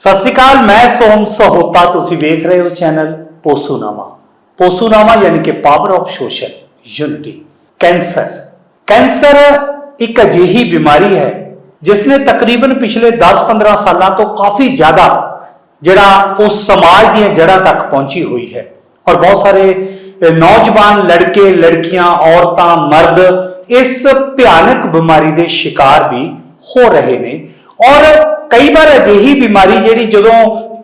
ਸਤਿ ਸ਼੍ਰੀ ਅਕਾਲ, ਮੈਂ ਸੋਮ ਸਹੋਤਾ, ਤੁਸੀਂ ਵੇਖ ਰਹੇ ਹੋ ਚੈਨਲ ਪੋਸੂਨਾਮਾ। ਪੋਸੂਨਾਮਾ ਯਾਨੀ ਕਿ power of social unity cancer. Cancer ਇੱਕ ਅਜਿਹੀ ਬਿਮਾਰੀ ਹੈ ਜਿਸ ਨੇ ਤਕਰੀਬਨ ਪਿਛਲੇ 10-15 ਸਾਲਾਂ ਤੋਂ ਕਾਫੀ ਜ਼ਿਆਦਾ ਜਿਹੜਾ ਉਸ ਸਮਾਜ ਦੀਆਂ ਜੜ੍ਹਾਂ ਤੱਕ ਪਹੁੰਚੀ ਹੋਈ ਹੈ। ਔਰ ਬਹੁਤ ਸਾਰੇ ਨੌਜਵਾਨ ਲੜਕੇ, ਲੜਕੀਆਂ, ਔਰਤਾਂ, ਮਰਦ ਇਸ ਭਿਆਨਕ ਬਿਮਾਰੀ ਦੇ ਸ਼ਿਕਾਰ ਵੀ ਹੋ ਰਹੇ ਨੇ। ਔਰ ਕਈ ਵਾਰ ਅਜਿਹੀ ਬਿਮਾਰੀ ਜਿਹੜੀ ਜਦੋਂ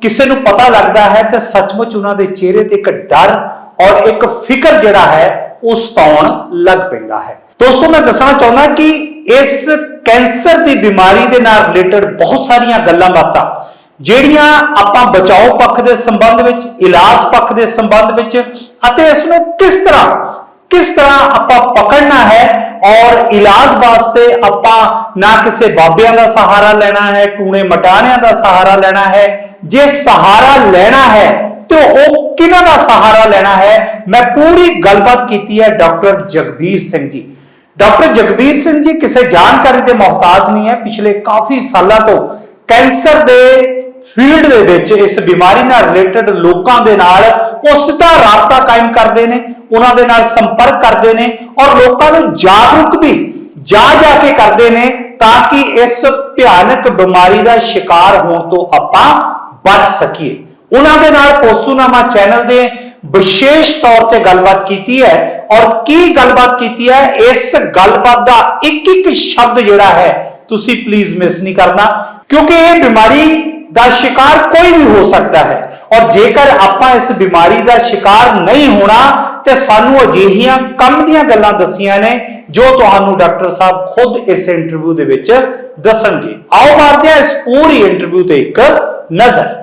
ਕਿਸੇ ਨੂੰ ਪਤਾ ਲੱਗਦਾ ਹੈ ਤਾਂ ਸੱਚਮੁੱਚ ਉਹਨਾਂ ਦੇ ਚਿਹਰੇ ਤੇ ਇੱਕ ਡਰ ਔਰ ਇੱਕ ਫਿਕਰ ਜਿਹੜਾ ਹੈ, ਉਹ ਸਤਾਉਣ ਲੱਗ ਪੈਂਦਾ ਹੈ। ਦੋਸਤੋ, ਮੈਂ ਦੱਸਣਾ ਚਾਹੁੰਦਾ ਕਿ ਇਸ ਕੈਂਸਰ ਦੀ ਬਿਮਾਰੀ ਦੇ ਨਾਲ ਰਿਲੇਟਡ ਬਹੁਤ ਸਾਰੀਆਂ ਗੱਲਾਂ ਬਾਤਾਂ, ਜਿਹੜੀਆਂ ਆਪਾਂ ਬਚਾਓ ਪੱਖ ਦੇ ਸੰਬੰਧ ਵਿੱਚ, ਇਲਾਜ ਪੱਖ ਦੇ ਸੰਬੰਧ ਵਿੱਚ, ਅਤੇ ਇਸ ਨੂੰ ਕਿਸ ਤਰ੍ਹਾਂ ਕਿਸ ਤਰ੍ਹਾਂ ਆਪਾਂ ਪਕੜਨਾ ਹੈ ਔਰ ਇਲਾਜ ਵਾਸਤੇ ਆਪਾਂ ਨਾ ਕਿਸੇ ਬਾਬਿਆਂ ਦਾ ਸਹਾਰਾ ਲੈਣਾ ਹੈ ਟੂਣੇ ਮਟਾਣਿਆਂ ਦਾ ਸਹਾਰਾ ਲੈਣਾ ਹੈ। ਜੇ ਸਹਾਰਾ ਲੈਣਾ ਹੈ, ਤਾਂ ਉਹ ਕਿਹਨਾਂ ਦਾ ਸਹਾਰਾ ਲੈਣਾ ਹੈ? ਮੈਂ ਪੂਰੀ ਗੱਲਬਾਤ ਕੀਤੀ ਹੈ ਡਾਕਟਰ ਜਗਬੀਰ ਸਿੰਘ ਜੀ। ਡਾਕਟਰ ਜਗਬੀਰ ਸਿੰਘ ਜੀ, ਕਿਸੇ ਜਾਣਕਾਰੀ ਦੇ ਮੁਹਤਾਜ ਨਹੀਂ ਹੈ। ਪਿਛਲੇ ਕਾਫੀ ਸਾਲਾਂ ਤੋਂ ਕੈਂਸਰ ਦੇ ਫੀਲਡ ਦੇ ਵਿੱਚ ਇਸ ਬਿਮਾਰੀ ਨਾਲ ਰਿਲੇਟਡ ਲੋਕਾਂ ਦੇ ਨਾਲ ਉਹ ਸਿੱਧਾ ਰਾਬਤਾ ਕਾਇਮ ਕਰਦੇ ਨੇ। ਉਹਨਾਂ ਦੇ ਨਾਲ ਸੰਪਰਕ ਕਰਦੇ ਨੇ ਔਰ ਲੋਕਾਂ ਨੂੰ ਜਾਗਰੂਕ ਵੀ ਜਾ ਜਾ ਕੇ ਕਰਦੇ ਨੇ ਤਾਂ ਕਿ ਇਸ ਭਿਆਨਕ ਬਿਮਾਰੀ ਦਾ ਸ਼ਿਕਾਰ ਹੋਣ ਤੋਂ ਆਪਾਂ ਬਚ ਸਕੀਏ। ਉਹਨਾਂ ਦੇ ਨਾਲ ਪੋਸੂਨਾਮਾ ਚੈਨਲ ਦੇ ਵਿਸ਼ੇਸ਼ ਤੌਰ ਤੇ ਗੱਲਬਾਤ ਕੀਤੀ ਹੈ ਔਰ ਕੀ ਗੱਲਬਾਤ ਕੀਤੀ ਹੈ, ਇਸ ਗੱਲਬਾਤ ਦਾ ਇੱਕ ਇੱਕ ਸ਼ਬਦ ਜਿਹੜਾ ਹੈ, ਤੁਸੀਂ ਪਲੀਜ਼ ਮਿਸ ਨਹੀਂ ਕਰਨਾ, ਕਿਉਂਕਿ ਇਹ ਬਿਮਾਰੀ ਦਾ ਸ਼ਿਕਾਰ ਕੋਈ ਵੀ ਹੋ ਸਕਦਾ ਹੈ। ਔਰ ਜੇਕਰ ਆਪਾਂ ਇਸ ਬਿਮਾਰੀ ਦਾ ਸ਼ਿਕਾਰ ਨਹੀਂ ਹੋਣਾ, ਤੇ ਸਾਨੂੰ ਅਜਿਹੀਆਂ ਕੰਮ ਦੀਆਂ ਗੱਲਾਂ ਦੱਸੀਆਂ ਨੇ, ਜੋ ਤੁਹਾਨੂੰ ਡਾਕਟਰ ਸਾਹਿਬ ਖੁਦ ਇਸ ਇੰਟਰਵਿਊ ਦੇ ਵਿੱਚ ਦੱਸਣਗੇ। ਆਓ ਮਾਰਦੇ ਹਾਂ ਇਸ ਪੂਰੀ ਇੰਟਰਵਿਊ ਤੇ ਇੱਕ ਨਜ਼ਰ।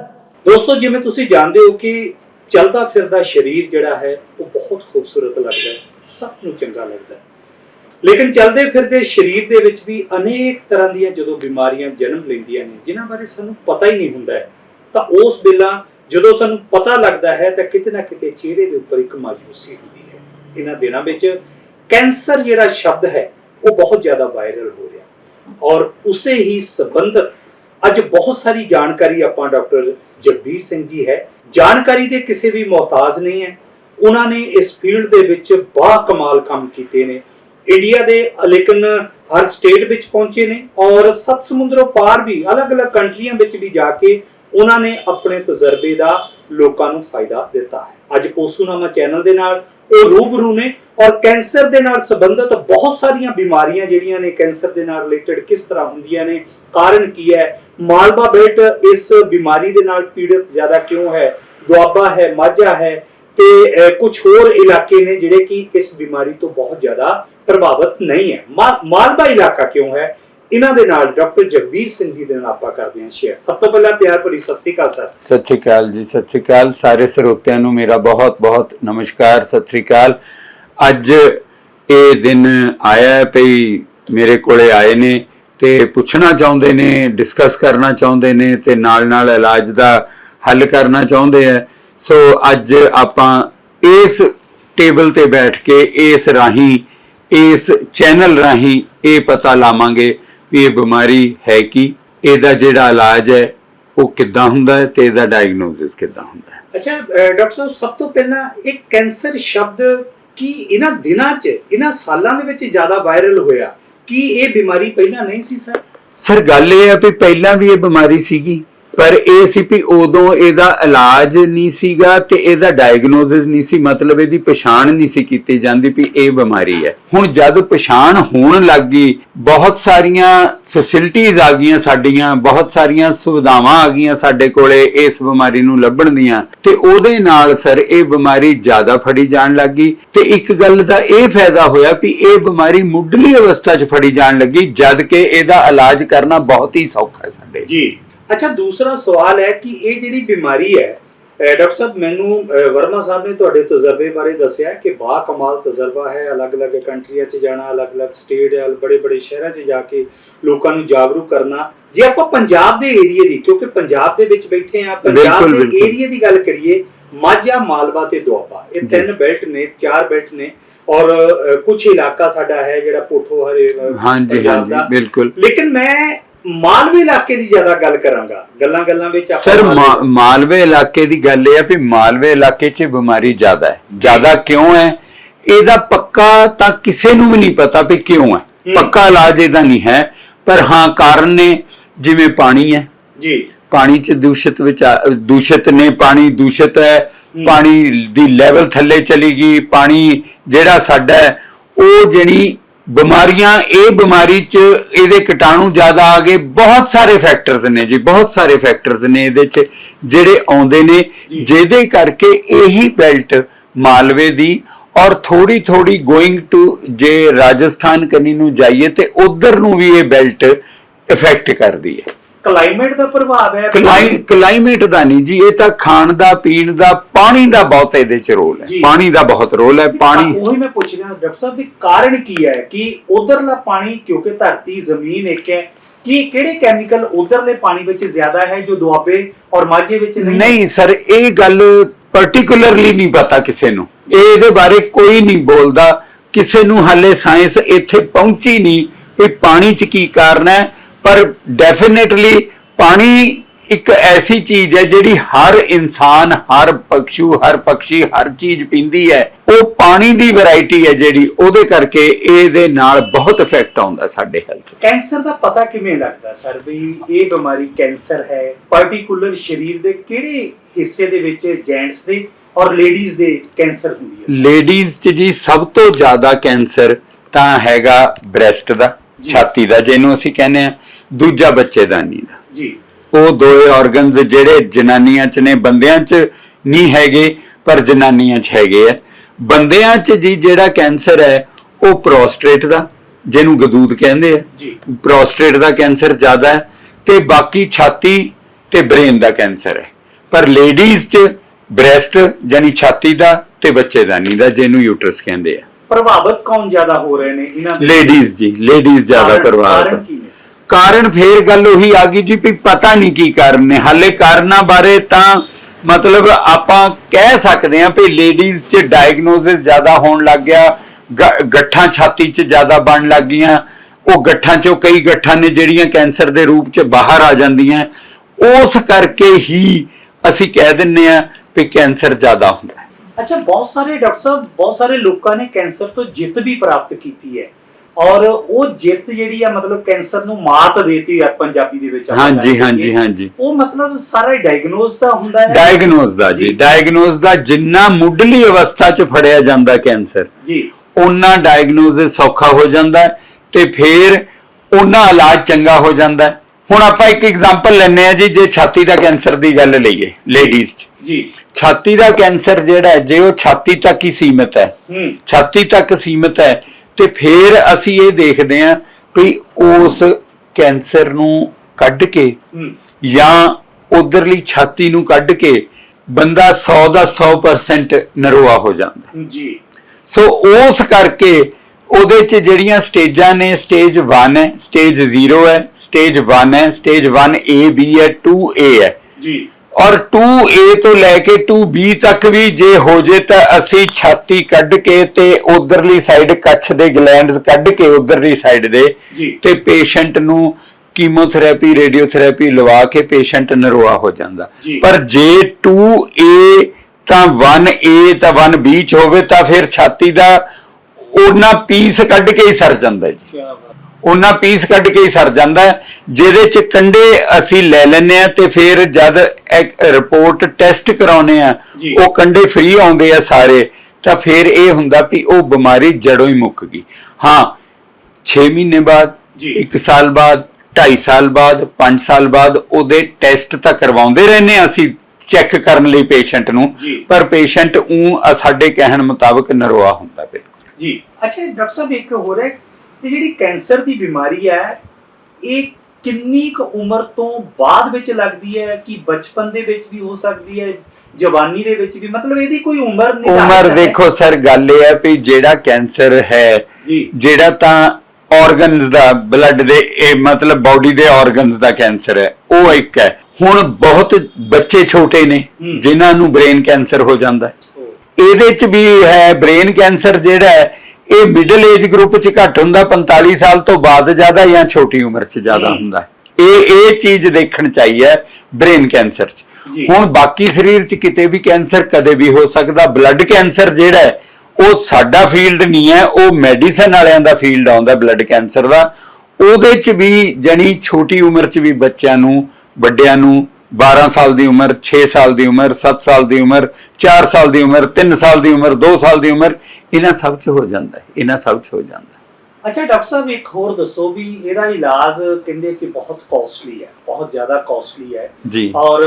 ਦੋਸਤੋ, ਜਿਵੇਂ ਤੁਸੀਂ ਜਾਣਦੇ ਹੋ ਕਿ ਚੱਲਦਾ ਫਿਰਦਾ ਸਰੀਰ ਜਿਹੜਾ ਹੈ, ਉਹ ਬਹੁਤ ਖੂਬਸੂਰਤ ਲੱਗਦਾ ਹੈ, ਸਭ ਨੂੰ ਚੰਗਾ ਲੱਗਦਾ ਹੈ। ਲੇਕਿਨ ਚੱਲਦੇ ਫਿਰਦੇ ਸਰੀਰ ਦੇ ਵਿੱਚ ਵੀ ਅਨੇਕ ਤਰ੍ਹਾਂ ਦੀਆਂ ਜਦੋਂ ਬਿਮਾਰੀਆਂ ਜਨਮ ਲੈਂਦੀਆਂ ਨੇ, ਜਿਨ੍ਹਾਂ ਬਾਰੇ ਸਾਨੂੰ ਪਤਾ ਹੀ ਨਹੀਂ ਹੁੰਦਾ ਤਾਂ ਉਸ ਵੇਲਾ ਜਦੋਂ ਸਾਨੂੰ ਪਤਾ ਲੱਗਦਾ ਹੈ, ਤਾਂ ਕਿਤੇ ਨਾ ਕਿਤੇ ਚਿਹਰੇ ਦੇ ਉੱਪਰ ਇੱਕ ਮਾਯੂਸੀ ਹੁੰਦੀ ਹੈ। ਇਹਨਾਂ ਦਿਨਾਂ ਵਿੱਚ ਕੈਂਸਰ ਜਿਹੜਾ ਸ਼ਬਦ ਹੈ, ਉਹ ਬਹੁਤ ਜ਼ਿਆਦਾ ਵਾਇਰਲ ਹੋ ਰਿਹਾ। ਔਰ ਉਸੇ ਹੀ ਸੰਬੰਧਤ ਅੱਜ ਬਹੁਤ ਸਾਰੀ ਜਾਣਕਾਰੀ ਆਪਾਂ ਡਾਕਟਰ ਜਗਬੀਰ ਸਿੰਘ ਜੀ ਹੈ। ਜਾਣਕਾਰੀ ਦੇ ਕਿਸੇ ਵੀ ਮੁਹਤਾਜ ਨਹੀਂ ਹੈ। ਉਹਨਾਂ ਨੇ ਇਸ ਫੀਲਡ ਦੇ ਵਿੱਚ ਬਾ ਕਮਾਲ ਕੰਮ ਕੀਤੇ ਨੇ। ਇੰਡੀਆ ਦੇ ਲੇਕਿਨ ਹਰ ਸਟੇਟ ਵਿੱਚ ਪਹੁੰਚੇ ਨੇ ਔਰ ਸੱਤ ਸਮੁੰਦਰੋਂ ਪਾਰ ਵੀ ਅਲੱਗ-ਅਲੱਗ ਕੰਟਰੀਆਂ ਵਿੱਚ ਵੀ ਜਾ ਕੇ ਉਹਨਾਂ ਨੇ ਆਪਣੇ ਤਜਰਬੇ ਦਾ ਲੋਕਾਂ ਨੂੰ ਫਾਇਦਾ ਦਿੱਤਾ ਹੈ। ਅੱਜ ਪੋਸੂਨਾਮਾ ਚੈਨਲ ਦੇ ਨਾਲ ਉਹ ਰੂਬਰੂ ਨੇ ਔਰ ਕੈਂਸਰ ਦੇ ਨਾਲ ਸੰਬੰਧਿਤ ਬਹੁਤ ਸਾਰੀਆਂ ਬਿਮਾਰੀਆਂ ਜਿਹੜੀਆਂ ਨੇ ਕੈਂਸਰ ਦੇ ਨਾਲ ਰਿਲੇਟਡ ਕਿਸ ਤਰ੍ਹਾਂ ਹੁੰਦੀਆਂ ਨੇ, ਕਾਰਨ ਕੀ ਹੈ? ਮਾਲਵਾ ਬੈਲਟ ਇਸ ਬਿਮਾਰੀ ਦੇ ਨਾਲ ਪੀੜਤ ਜ਼ਿਆਦਾ ਕਿਉਂ ਹੈ? ਦੁਆਬਾ ਹੈ, ਮਾਝਾ ਹੈ ਤੇ ਕੁਝ ਹੋਰ ਇਲਾਕੇ ਨੇ ਜਿਹੜੇ ਕਿ ਇਸ ਬਿਮਾਰੀ ਤੋਂ ਬਹੁਤ ਜ਼ਿਆਦਾ ਪ੍ਰਭਾਵਿਤ ਨਹੀਂ ਹੈ। ਮਾਲਵਾ ਇਲਾਕਾ ਕਿਉਂ ਹੈ? ਇਹਨਾਂ ਦੇ ਨਾਲ ਡਾਕਟਰ ਜਗਬੀਰ ਸਿੰਘ ਜੀ ਦੇ ਨਾਲ ਆਪਾਂ ਕਰਦੇ ਹਾਂ ਸ਼ੇਅਰ ਸਭ ਤੋਂ ਪਹਿਲਾਂ ਪਿਆਰ ਭਰੀ ਸਤਿ ਸ੍ਰੀ ਅਕਾਲ ਸਰ। ਸਤਿ ਸ਼੍ਰੀ ਅਕਾਲ ਜੀ, ਸਤਿ ਸ਼੍ਰੀ ਅਕਾਲ ਸਾਰੇ ਸਰੋਤਿਆਂ ਨੂੰ ਮੇਰਾ ਬਹੁਤ ਬਹੁਤ ਨਮਸਕਾਰ, ਸਤਿ ਸ਼੍ਰੀ ਅਕਾਲ। ਅੱਜ ਇਹ ਦਿਨ ਆਇਆ ਹੈ ਮੇਰੇ ਕੋਲੇ ਆਏ ਨੇ ਤੇ ਪੁੱਛਣਾ ਚਾਹੁੰਦੇ ਨੇ ਡਿਸਕਸ ਕਰਨਾ ਚਾਹੁੰਦੇ ਨੇ ਤੇ ਨਾਲ ਨਾਲ ਇਲਾਜ ਦਾ ਹੱਲ ਕਰਨਾ ਚਾਹੁੰਦੇ ਆ ਸੋ ਅੱਜ ਆਪਾਂ ਇਸ ਟੇਬਲ ਤੇ ਬੈਠ ਕੇ ਇਸ ਰਾਹੀਂ ਇਸ ਚੈਨਲ ਰਾਹੀਂ ਇਹ ਪਤਾ ਲਾਵਾਂਗੇ ਵੀ ਇਹ ਬਿਮਾਰੀ ਹੈ ਕੀ ਇਹਦਾ ਜਿਹੜਾ ਇਲਾਜ ਹੈ ਉਹ ਕਿੱਦਾਂ ਹੁੰਦਾ ਹੈ ਤੇ ਇਹਦਾ ਡਾਇਗਨੋਸਿਸ ਕਿੱਦਾਂ ਹੁੰਦਾ ਹੈ। ਅੱਛਾ ਡਾਕਟਰ ਸਾਹਿਬ ਸਭ ਤੋਂ ਪਹਿਲਾਂ ਇਹ ਕੈਂਸਰ ਸ਼ਬਦ ਕੀ ਇਹਨਾਂ ਦਿਨਾਂ 'ਚ ਇਹਨਾਂ ਸਾਲਾਂ ਦੇ ਵਿੱਚ ਜ਼ਿਆਦਾ ਵਾਇਰਲ ਹੋਇਆ? ਕੀ ਇਹ ਬਿਮਾਰੀ ਪਹਿਲਾਂ ਨਹੀਂ ਸੀ ਸਰ? ਸਰ ਗੱਲ ਇਹ ਹੈ ਵੀ ਪਹਿਲਾਂ ਵੀ ਇਹ ਬਿਮਾਰੀ ਸੀਗੀ। ਪਰ ਇਹ ਸੀ ਵੀ ਉਦੋਂ ਇਹਦਾ ਇਲਾਜ ਨਹੀਂ ਸੀਗਾ ਤੇ ਇਹਦਾ ਡਾਇਗਨੋਸਿਸ ਨਹੀਂ ਸੀ, ਮਤਲਬ ਇਹਦੀ ਪਛਾਣ ਨਹੀਂ ਸੀ ਕੀਤੀ ਜਾਂਦੀ ਵੀ ਇਹ ਬਿਮਾਰੀ ਹੈ। ਹੁਣ ਜਦ ਪਛਾਣ ਹੋਣ ਲੱਗ ਗਈ, ਬਹੁਤ ਸਾਰੀਆਂ ਫੈਸਿਲਿਟੀਆਂ ਆ ਗਈਆਂ ਸਾਡੀਆਂ, ਬਹੁਤ ਸਾਰੀਆਂ ਸੁਵਿਧਾਵਾਂ ਆ ਗਈਆਂ ਸਾਡੇ ਕੋਲੇ ਇਸ ਬਿਮਾਰੀ ਨੂੰ ਲੱਭਣ ਦੀਆਂ ਤੇ ਉਹਦੇ ਨਾਲ ਸਰ ਇਹ ਬਿਮਾਰੀ ਜ਼ਿਆਦਾ ਫੜੀ ਜਾਣ ਲੱਗੀ ਤੇ ਇੱਕ ਗੱਲ ਦਾ ਇਹ ਫਾਇਦਾ ਹੋਇਆ ਵੀ ਇਹ ਬਿਮਾਰੀ ਮੁੱਢਲੀ ਅਵਸਥਾ 'ਚ ਫੜੀ ਜਾਣ ਲੱਗੀ, ਜਦ ਕਿ ਇਹਦਾ ਇਲਾਜ ਕਰਨਾ ਬਹੁਤ ਹੀ ਸੌਖਾ ਹੈ ਸਾਡੇ ਜੀ। ਅੱਛਾ ਦੂਸਰਾ ਸਵਾਲ ਹੈ ਕਿ ਇਹ ਜਿਹੜੀ ਬਿਮਾਰੀ ਹੈ ਡਾਕਟਰ ਸਾਹਿਬ ਮੈਨੂੰ ਵਰਮਾ ਸਾਹਿਬ ਨੇ ਤੁਹਾਡੇ ਤਜਰਬੇ ਬਾਰੇ ਦੱਸਿਆ ਕਿ ਬਾ ਕਮਾਲ ਤਜਰਬਾ ਹੈ ਅਲੱਗ-ਅਲੱਗ ਕੰਟਰੀਆਂ 'ਚ ਜਾਣਾ ਅਲੱਗ-ਅਲੱਗ ਸਟੇਟ ਹੈ ਬੜੇ-ਬੜੇ ਸ਼ਹਿਰਾਂ 'ਚ ਜਾ ਕੇ ਲੋਕਾਂ ਨੂੰ ਜਾਗਰੂਕ ਕਰਨਾ ਜੇ ਆਪਾਂ ਪੰਜਾਬ ਦੇ ਏਰੀਏ ਦੀ ਕਿਉਂਕਿ ਪੰਜਾਬ ਦੇ ਵਿੱਚ ਬੈਠੇ ਆ ਪੰਜਾਬ ਦੇ। ਏਰੀਏ ਦੀ ਗੱਲ ਕਰੀਏ ਮਾਝਾ ਮਾਲਵਾ ਤੇ ਦੁਆਬਾ ਇਹ। ਤਿੰਨ ਬੈਲਟ ਨੇ ਚਾਰ ਬੈਲਟ ਨੇ ਔਰ ਕੁਝ ਇਲਾਕਾ ਸਾਡਾ ਹੈ ਜਿਹੜਾ ਪੋਠੋ ਹਰੇ ਹਾਂਜੀ ਹਾਂਜੀ। ਬਿਲਕੁਲ ਲੇਕਿਨ ਮੈਂ ਮਾਲਵੇ ਇਲਾਕੇ ਦੀ ਜ਼ਿਆਦਾ ਗੱਲ ਕਰਾਂਗਾ। ਗੱਲਾਂ ਗੱਲਾਂ ਵਿੱਚ ਸਰ ਮਾਲਵੇ- ਇਲਾਕੇ ਦੀ ਗੱਲ ਇਹ ਹੈ ਵੀ ਮਾਲਵੇ ਇਲਾਕੇ 'ਚ ਬਿਮਾਰੀ ਜ਼ਿਆਦਾ ਹੈ। ਜ਼ਿਆਦਾ ਕਿਉਂ ਹੈ? ਇਹਦਾ ਪੱਕਾ ਤਾਂ ਕਿਸੇ ਨੂੰ ਵੀ ਨਹੀਂ ਪਤਾ ਵੀ ਕਿਉਂ ਹੈ। ਪੱਕਾ ਇਲਾਜ ਇਹਦਾ ਨਹੀਂ ਹੈ ਪਰ ਹਾਂ ਕਾਰਨ ਨੇ ਜਿਵੇਂ ਪਾਣੀ ਹੈ। ਜੀ। ਪਾਣੀ 'ਚ ਦੂਸ਼ਿਤ ਵਿੱਚ ਦੂਸ਼ਿਤ ਨੇ ਪਾਣੀ ਦੂਸ਼ਿਤ ਹੈ। ਪਾਣੀ ਦੀ ਲੈਵਲ ਥੱਲੇ ਚਲੀ ਗਈ। ਪਾਣੀ ਜਿਹੜਾ ਸਾਡਾ ਉਹ ਜਿਹੜੀ ਬਿਮਾਰੀਆਂ ਇਹ ਬਿਮਾਰੀ 'ਚ ਇਹਦੇ ਕੀਟਾਣੂ ਜ਼ਿਆਦਾ ਆ ਗਏ ਬਹੁਤ ਸਾਰੇ ਫੈਕਟਰਸ ਨੇ ਜੀ ਬਹੁਤ ਸਾਰੇ ਫੈਕਟਰਸ ਨੇ ਇਹਦੇ 'ਚ ਜਿਹੜੇ ਆਉਂਦੇ ਨੇ। ਜਿਹਦੇ ਕਰਕੇ ਇਹੀ ਬੈਲਟ ਮਾਲਵੇ ਦੀ ਔਰ ਥੋੜੀ ਥੋੜੀ ਗੋਇੰਗ ਟੂ ਜੇ ਰਾਜਸਥਾਨ ਕਨੀ ਨੂੰ ਜਾਈਏ ਤੇ ਉਧਰ ਨੂੰ ਵੀ ਇਹ ਬੈਲਟ ਇਫੈਕਟ ਕਰਦੀ ਹੈ ਕਲਾਈਮੇਟ ਦਾ ਪ੍ਰਭਾਵ ਹੈ। ਕਲਾਈ ਕਲਾਈਮੇਟ ਦਾ ਨਹੀਂ ਜੀ ਇਹ ਤਾਂ ਖਾਣ ਦਾ ਪੀਣ ਦਾ ਪਾਣੀ ਦਾ ਬਹੁਤ ਇਹਦੇ ਚ ਰੋਲ ਹੈ। ਪਾਣੀ ਦਾ ਬਹੁਤ ਰੋਲ ਹੈ ਪਾਣੀ ਉਹੀ ਮੈਂ ਪੁੱਛ ਰਿਹਾ ਡਾਕਟਰ ਸਾਹਿਬ ਵੀ ਕਾਰਨ ਕੀ ਹੈ ਕਿ ਉਧਰਲਾ ਪਾਣੀ ਕਿਉਂਕਿ ਧਰਤੀ ਜ਼ਮੀਨ ਇੱਕ ਹੈ ਕਿ ਕਿਹੜੇ ਕੈਮੀਕਲ ਉਧਰਲੇ ਪਾਣੀ ਵਿੱਚ ਜ਼ਿਆਦਾ ਹੈ ਜੋ ਦੁਆਬੇ ਔਰ ਮਾਝੇ ਵਿੱਚ ਨਹੀਂ? ਨਹੀਂ ਸਰ ਇਹ ਗੱਲ ਪਾਰਟਿਕੂਲਰਲੀ ਨਹੀਂ ਪਤਾ ਕਿਸੇ ਨੂੰ। ਇਹ ਇਹਦੇ ਬਾਰੇ ਕੋਈ ਨਹੀਂ ਬੋਲਦਾ। ਕਿਸੇ ਨੂੰ ਹਾਲੇ ਸਾਇੰਸ ਇੱਥੇ ਪਹੁੰਚੀ ਨਹੀਂ ਵੀ ਪਾਣੀ 'ਚ ਕੀ ਕਾਰਨ ਹੈ। ਪਰ ਡੈਫੀਨਿਟਲੀ ਪਾਣੀ ਇੱਕ ਐਸੀ ਚੀਜ਼ ਹੈ ਜਿਹੜੀ ਹਰ ਇਨਸਾਨ ਹਰ ਪਕਸ਼ੂ ਹਰ ਪੰਛੀ ਹਰ ਚੀਜ਼ ਪੀਂਦੀ ਹੈ। ਉਹ ਪਾਣੀ ਦੀ ਵੈਰਾਈਟੀ ਹੈ ਜਿਹੜੀ ਉਹਦੇ ਕਰਕੇ ਇਹਦੇ ਨਾਲ ਬਹੁਤ ਇਫੈਕਟ ਆਉਂਦਾ ਸਾਡੇ ਹੈਲਥ ਕੈਂਸਰ ਦਾ ਪਤਾ ਕਿਵੇਂ ਲੱਗਦਾ ਸਰ ਵੀ ਇਹ ਬਿਮਾਰੀ ਕੈਂਸਰ ਹੈ? ਪਾਰਟਿਕੂਲਰ ਸਰੀਰ ਦੇ ਕਿਹੜੇ ਹਿੱਸੇ ਦੇ ਵਿੱਚ ਜੈਂਟਸ ਦੇ ਔਰ ਲੇਡੀਜ਼ ਦੇ ਕੈਂਸਰ ਹੁੰਦੀ ਹੈ? ਲੇਡੀਜ਼ 'ਚ ਜੀ ਸਭ ਤੋਂ ਜ਼ਿਆਦਾ ਕੈਂਸਰ ਤਾਂ ਹੈਗਾ ਬ੍ਰੈਸਟ ਦਾ। ਛਾਤੀ ਦਾ ਜਿਹਨੂੰ ਅਸੀਂ ਕਹਿੰਦੇ ਆ ਦੂਜਾ ਬੱਚੇਦਾਨੀ ਦਾ ਜੀ। ਉਹ ਦੋਏ ਆਰਗਨਸ ਜਿਹੜੇ ਜਨਾਨੀਆਂ 'ਚ ਨੇ ਬੰਦਿਆਂ 'ਚ ਨਹੀਂ ਹੈਗੇ ਪਰ ਜਨਾਨੀਆਂ 'ਚ ਹੈਗੇ ਆ। ਬੰਦਿਆਂ 'ਚ ਜੀ ਜਿਹੜਾ ਕੈਂਸਰ ਹੈ ਉਹ ਪ੍ਰੋਸਟੇਟ ਦਾ ਜਿਹਨੂੰ ਗਦੂਦ ਕਹਿੰਦੇ ਆ। ਜੀ। ਪ੍ਰੋਸਟੇਟ ਦਾ ਕੈਂਸਰ ਜ਼ਿਆਦਾ ਹੈ ਤੇ ਬਾਕੀ ਛਾਤੀ ਤੇ ਬ੍ਰੇਨ ਦਾ ਕੈਂਸਰ ਹੈ। ਪਰ ਲੇਡੀਜ਼ 'ਚ ਬ੍ਰੈਸਟ ਯਾਨੀ ਛਾਤੀ ਦਾ ਤੇ ਬੱਚੇਦਾਨੀ ਦਾ ਜਿਹਨੂੰ ਯੂਟਰਸ ਕਹਿੰਦੇ ਆ। ਪ੍ਰਭਾਵਿਤ ਕੌਣ ਜ਼ਿਆਦਾ ਹੋ ਰਹੇ ਨੇ ਇਹਨਾਂ ਦੇ? ਲੇਡੀਜ਼ ਜੀ ਲੇਡੀਜ਼ ਜ਼ਿਆਦਾ ਕਾਰਨ- ਪ੍ਰਭਾਵਿਤ ਕਾਰਨ ਕੀ ਨੇ ਸਰ? ਕਾਰਨ ਫੇਰ ਗੱਲ ਉਹੀ ਆ ਗਈ ਜੀ ਵੀ ਪਤਾ ਨਹੀਂ ਕੀ ਕਾਰਨ ਨੇ ਹਾਲੇ ਕਾਰਨਾਂ ਬਾਰੇ ਤਾਂ ਮਤਲਬ ਆਪਾਂ ਕਹਿ ਸਕਦੇ ਹਾਂ ਵੀ ਲੇਡੀਜ਼ 'ਚ ਡਾਇਗਨੋਸਿਸ ਜ਼ਿਆਦਾ ਹੋਣ ਲੱਗ ਗਿਆ ਗ- ਗੱਠਾਂ ਛਾਤੀ 'ਚ ਜ਼ਿਆਦਾ ਬਣ ਲੱਗ ਗਈਆਂ ਉਹ ਗੱਠਾਂ 'ਚੋਂ ਕਈ ਗੱਠਾਂ ਨੇ ਜਿਹੜੀਆਂ ਕੈਂਸਰ ਦੇ ਰੂਪ 'ਚ ਬਾਹਰ ਆ ਜਾਂਦੀਆਂ ਉਸ ਕਰਕੇ ਹੀ ਅਸੀਂ ਕਹਿ ਦਿੰਨੇ ਆ ਵੀ ਕੈਂਸਰ ਜ਼ਿਆਦਾ ਹੁੰਦਾ ਹੈ ਅੱਛਾ ਬਹੁਤ ਸਾਰੇ ਡਾਕਟਰ ਸਾਹਿਬ ਬਹੁਤ ਸਾਰੇ ਲੋਕਾਂ ਨੇ ਕੈਂਸਰ ਤੋਂ ਜਿੱਤ ਵੀ ਪ੍ਰਾਪਤ ਕੀਤੀ ਹੈ। ਔਰ ਉਹ ਜਿੱਤ ਜਿਹੜੀ ਆ ਮਤਲਬ ਕੈਂਸਰ ਨੂੰ ਮਾਤ ਦੇਤੀ ਆ ਪੰਜਾਬੀ ਦੇ ਵਿੱਚ। ਹਾਂਜੀ ਹਾਂਜੀ। ਹਾਂਜੀ। ਉਹ ਮਤਲਬ ਸਾਰਾ ਡਾਇਗਨੋਸ ਦਾ ਹੁੰਦਾ ਹੈ। ਡਾਇਗਨੋਸ ਦਾ ਜੀ। ਡਾਇਗਨੋਸ ਦਾ ਜਿੰਨਾ ਮੁੱਢਲੀ ਅਵਸਥਾ 'ਚ ਫੜਿਆ ਜਾਂਦਾ ਕੈਂਸਰ ਜੀ। ਉਹਨਾਂ ਡਾਇਗਨੋਸਿਸ ਸੌਖਾ ਹੋ ਜਾਂਦਾ ਤੇ ਫਿਰ ਉਹਨਾਂ ਇਲਾਜ ਚੰਗਾ ਹੋ ਜਾਂਦਾ ਹੁਣ ਆਪਾਂ ਇੱਕ ਐਗਜ਼ਾਮਪਲ ਲੈਂਦੇ ਆ ਜੀ ਜੇ ਛਾਤੀ ਦਾ ਕੈਂਸਰ ਦੀ ਗੱਲ ਲਈਏ ਲੇਡੀਜ਼ 'ਚ। ਜੀ। ਛਾਤੀ ਦਾ ਕੈਂਸਰ ਜਿਹੜਾ ਜੇ ਉਹ ਛਾਤੀ ਤੱਕ ਹੀ ਸੀਮਿਤ ਹੈ ਹੂੰ। ਛਾਤੀ ਤੱਕ ਸੀਮਿਤ ਹੈ ਤੇ ਫਿਰ ਅਸੀਂ ਇਹ ਦੇਖਦੇ ਹਾਂ ਵੀ ਉਸ ਕੈਂਸਰ ਨੂੰ ਕੱਢ ਕੇ ਜਾਂ ਉਧਰਲੀ ਛਾਤੀ ਨੂੰ ਕੱਢ ਕੇ ਬੰਦਾ 100 ਦਾ 100% ਨਰੋਆ ਹੋ ਜਾਂਦਾ ਜੀ। ਸੋ ਉਸ ਕਰਕੇ ਉਹਦੇ ਚ ਜਿਹੜੀਆਂ ਸਟੇਜਾਂ ਨੇ ਸਟੇਜ 1 ਹੈ ਸਟੇਜ 0 ਹੈ ਸਟੇਜ 1 ਹੈ ਸਟੇਜ 1 A B ਹੈ 2A ਹੈ। ਜੀ। ਔਰ 2A ਤੋਂ ਲੈ ਕੇ 2B ਤੱਕ ਵੀ ਜੇ ਹੋ ਜੇ ਤਾਂ ਅਸੀਂ ਛਾਤੀ ਕੱਢ ਕੇ ਤੇ ਉਧਰਲੀ ਸਾਈਡ ਕੱਛ ਦੇ ਗਲੈਂਡਸ ਕੱਢ ਕੇ ਉਧਰਲੀ ਸਾਈਡ ਦੇ। ਤੇ ਪੇਸ਼ੈਂਟ ਨੂੰ ਕੀਮੋਥੈਰੇਪੀ ਰੇਡੀਓਥੈਰੇਪੀ ਲਵਾ ਕੇ ਪੇਸ਼ੈਂਟ ਨਰਵਾ ਹੋ ਜਾਂਦਾ। ਪਰ ਜੇ 2A ਤਾਂ 1A ਤਾਂ 1B ਚ ਹੋਵੇ ਤਾਂ ਫਿਰ ਛਾਤੀ ਦਾ ਉਹਨਾਂ ਪੀਸ ਕੱਢ ਕੇ ਹੀ ਸਰ ਜਾਂਦਾ ਜੀ ਕੀ ਬਾਤ ਉਹਨਾਂ ਪੀਸ ਕੱਢ ਕੇ ਹੀ ਸਰ ਜਾਂਦਾ ਜਿਹਦੇ ਚ ਕੰਡੇ ਅਸੀਂ ਲੈ ਲੈਨੇ ਆ ਤੇ ਫਿਰ ਜਦ ਰਿਪੋਰਟ ਟੈਸਟ ਕਰਾਉਨੇ ਆ। ਉਹ ਕੰਡੇ ਫ੍ਰੀ ਆਉਂਦੇ ਆ ਸਾਰੇ ਤਾਂ ਫਿਰ ਇਹ ਹੁੰਦਾ ਵੀ ਉਹ ਬਿਮਾਰੀ ਜੜੋਂ ਹੀ ਮੁੱਕ ਗਈ ਹਾਂ 6 ਮਹੀਨੇ ਬਾਅਦ ਜੀ। 1 ਸਾਲ ਬਾਅਦ 2.5 ਸਾਲ ਬਾਅਦ 5 ਸਾਲ ਬਾਅਦ ਉਹਦੇ ਟੈਸਟ ਤਾਂ ਕਰਵਾਉਂਦੇ ਰਹਿੰਦੇ ਆ ਅਸੀਂ ਚੈੱਕ ਕਰਨ ਲਈ ਪੇਸ਼ੈਂਟ ਨੂੰ। ਪਰ ਪੇਸ਼ੈਂਟ ਉਹ ਸਾਡੇ ਕਹਿਣ ਮੁਤਾਬਕ ਨਰਵਾ ਹੁੰਦਾ ਬਿਲਕੁਲ ਜੀ ਅੱਛਾ ਡਾਕਟਰ ਸਾਹਿਬ ਇੱਕ ਹੋਰ ਹੈ ਇਹ ਜਿਹੜੀ ਕੈਂਸਰ ਦੀ ਬਿਮਾਰੀ ਹੈ ਇਹ ਕਿੰਨੀ ਕੁ ਉਮਰ ਤੋਂ ਬਾਅਦ ਵਿੱਚ ਲੱਗਦੀ ਹੈ? ਕਿ ਬਚਪਨ ਦੇ ਵਿੱਚ ਵੀ ਹੋ ਸਕਦੀ ਹੈ? ਜਵਾਨੀ ਦੇ ਵਿੱਚ ਵੀ? ਮਤਲਬ ਇਹਦੀ ਕੋਈ ਉਮਰ ਨਹੀਂ ਉਮਰ ਦੇਖੋ ਸਰ ਗੱਲ ਇਹ ਹੈ ਵੀ ਜਿਹੜਾ ਕੈਂਸਰ ਹੈ ਜਿਹੜਾ ਤਾਂ ਆਰਗਨਸ ਦਾ ਬਲੱਡ ਦੇ ਇਹ ਮਤਲਬ ਬਾਡੀ ਦੇ ਆਰਗਨਸ ਦਾ ਕੈਂਸਰ ਹੈ ਉਹ ਇੱਕ ਹੈ। ਹੁਣ ਬਹੁਤ ਬੱਚੇ ਛੋਟੇ ਨੇ। ਜਿਨ੍ਹਾਂ ਨੂੰ ਬ੍ਰੇਨ ਕੈਂਸਰ ਹੋ ਜਾਂਦਾ ਹੈ। ਇਹਦੇ ਚ ਵੀ ਹੈ ਬ੍ਰੇਨ ਕੈਂਸਰ ਜਿਹੜਾ ਹੈ ਇਹ ਮਿਡਲ ਏਜ ਗਰੁੱਪ ਚ ਘੱਟ ਹੁੰਦਾ 45 ਸਾਲ ਤੋਂ ਬਾਅਦ ਜ਼ਿਆਦਾ ਜਾਂ ਛੋਟੀ ਉਮਰ ਚ ਜ਼ਿਆਦਾ। ਹੁੰਦਾ। ਇਹ ਇਹ ਚੀਜ਼ ਦੇਖਣ ਚਾਹੀਏ ਬ੍ਰੇਨ ਕੈਂਸਰ 'ਚ। ਹੁਣ ਬਾਕੀ ਸਰੀਰ 'ਚ ਕਿਤੇ ਵੀ ਕੈਂਸਰ ਕਦੇ ਵੀ ਹੋ ਸਕਦਾ ਬਲੱਡ ਕੈਂਸਰ ਜਿਹੜਾ ਉਹ ਸਾਡਾ ਫੀਲਡ ਨਹੀਂ ਹੈ ਉਹ ਮੈਡੀਸਨ ਵਾਲਿਆਂ ਦਾ ਫੀਲਡ ਆਉਂਦਾ ਬਲੱਡ ਕੈਂਸਰ ਦਾ ਉਹਦੇ 'ਚ ਵੀ ਜਣੀ ਛੋਟੀ ਉਮਰ 'ਚ ਵੀ ਬੱਚਿਆਂ ਨੂੰ ਵੱਡਿਆਂ ਨੂੰ 12 ਸਾਲ ਦੀ ਉਮਰ 6 ਸਾਲ ਦੀ ਉਮਰ 7 ਸਾਲ ਦੀ ਉਮਰ 4 ਸਾਲ ਦੀ ਉਮਰ 3 ਸਾਲ ਦੀ ਉਮਰ 2 ਸਾਲ ਦੀ ਉਮਰ ਇਹਨਾਂ ਸਭ 'ਚ ਹੋ ਜਾਂਦਾ ਹੈ ਇਹਨਾਂ ਸਭ 'ਚ ਹੋ ਜਾਂਦਾ ਹੈ ਅੱਛਾ ਡਾਕਟਰ ਸਾਹਿਬ ਇੱਕ ਹੋਰ ਦੱਸੋ ਵੀ ਇਹਦਾ ਇਲਾਜ ਕਹਿੰਦੇ ਕਿ ਬਹੁਤ ਕਾਸਟਲੀ ਹੈ ਬਹੁਤ ਜ਼ਿਆਦਾ ਕਾਸਟਲੀ ਹੈ ਜੀ ਔਰ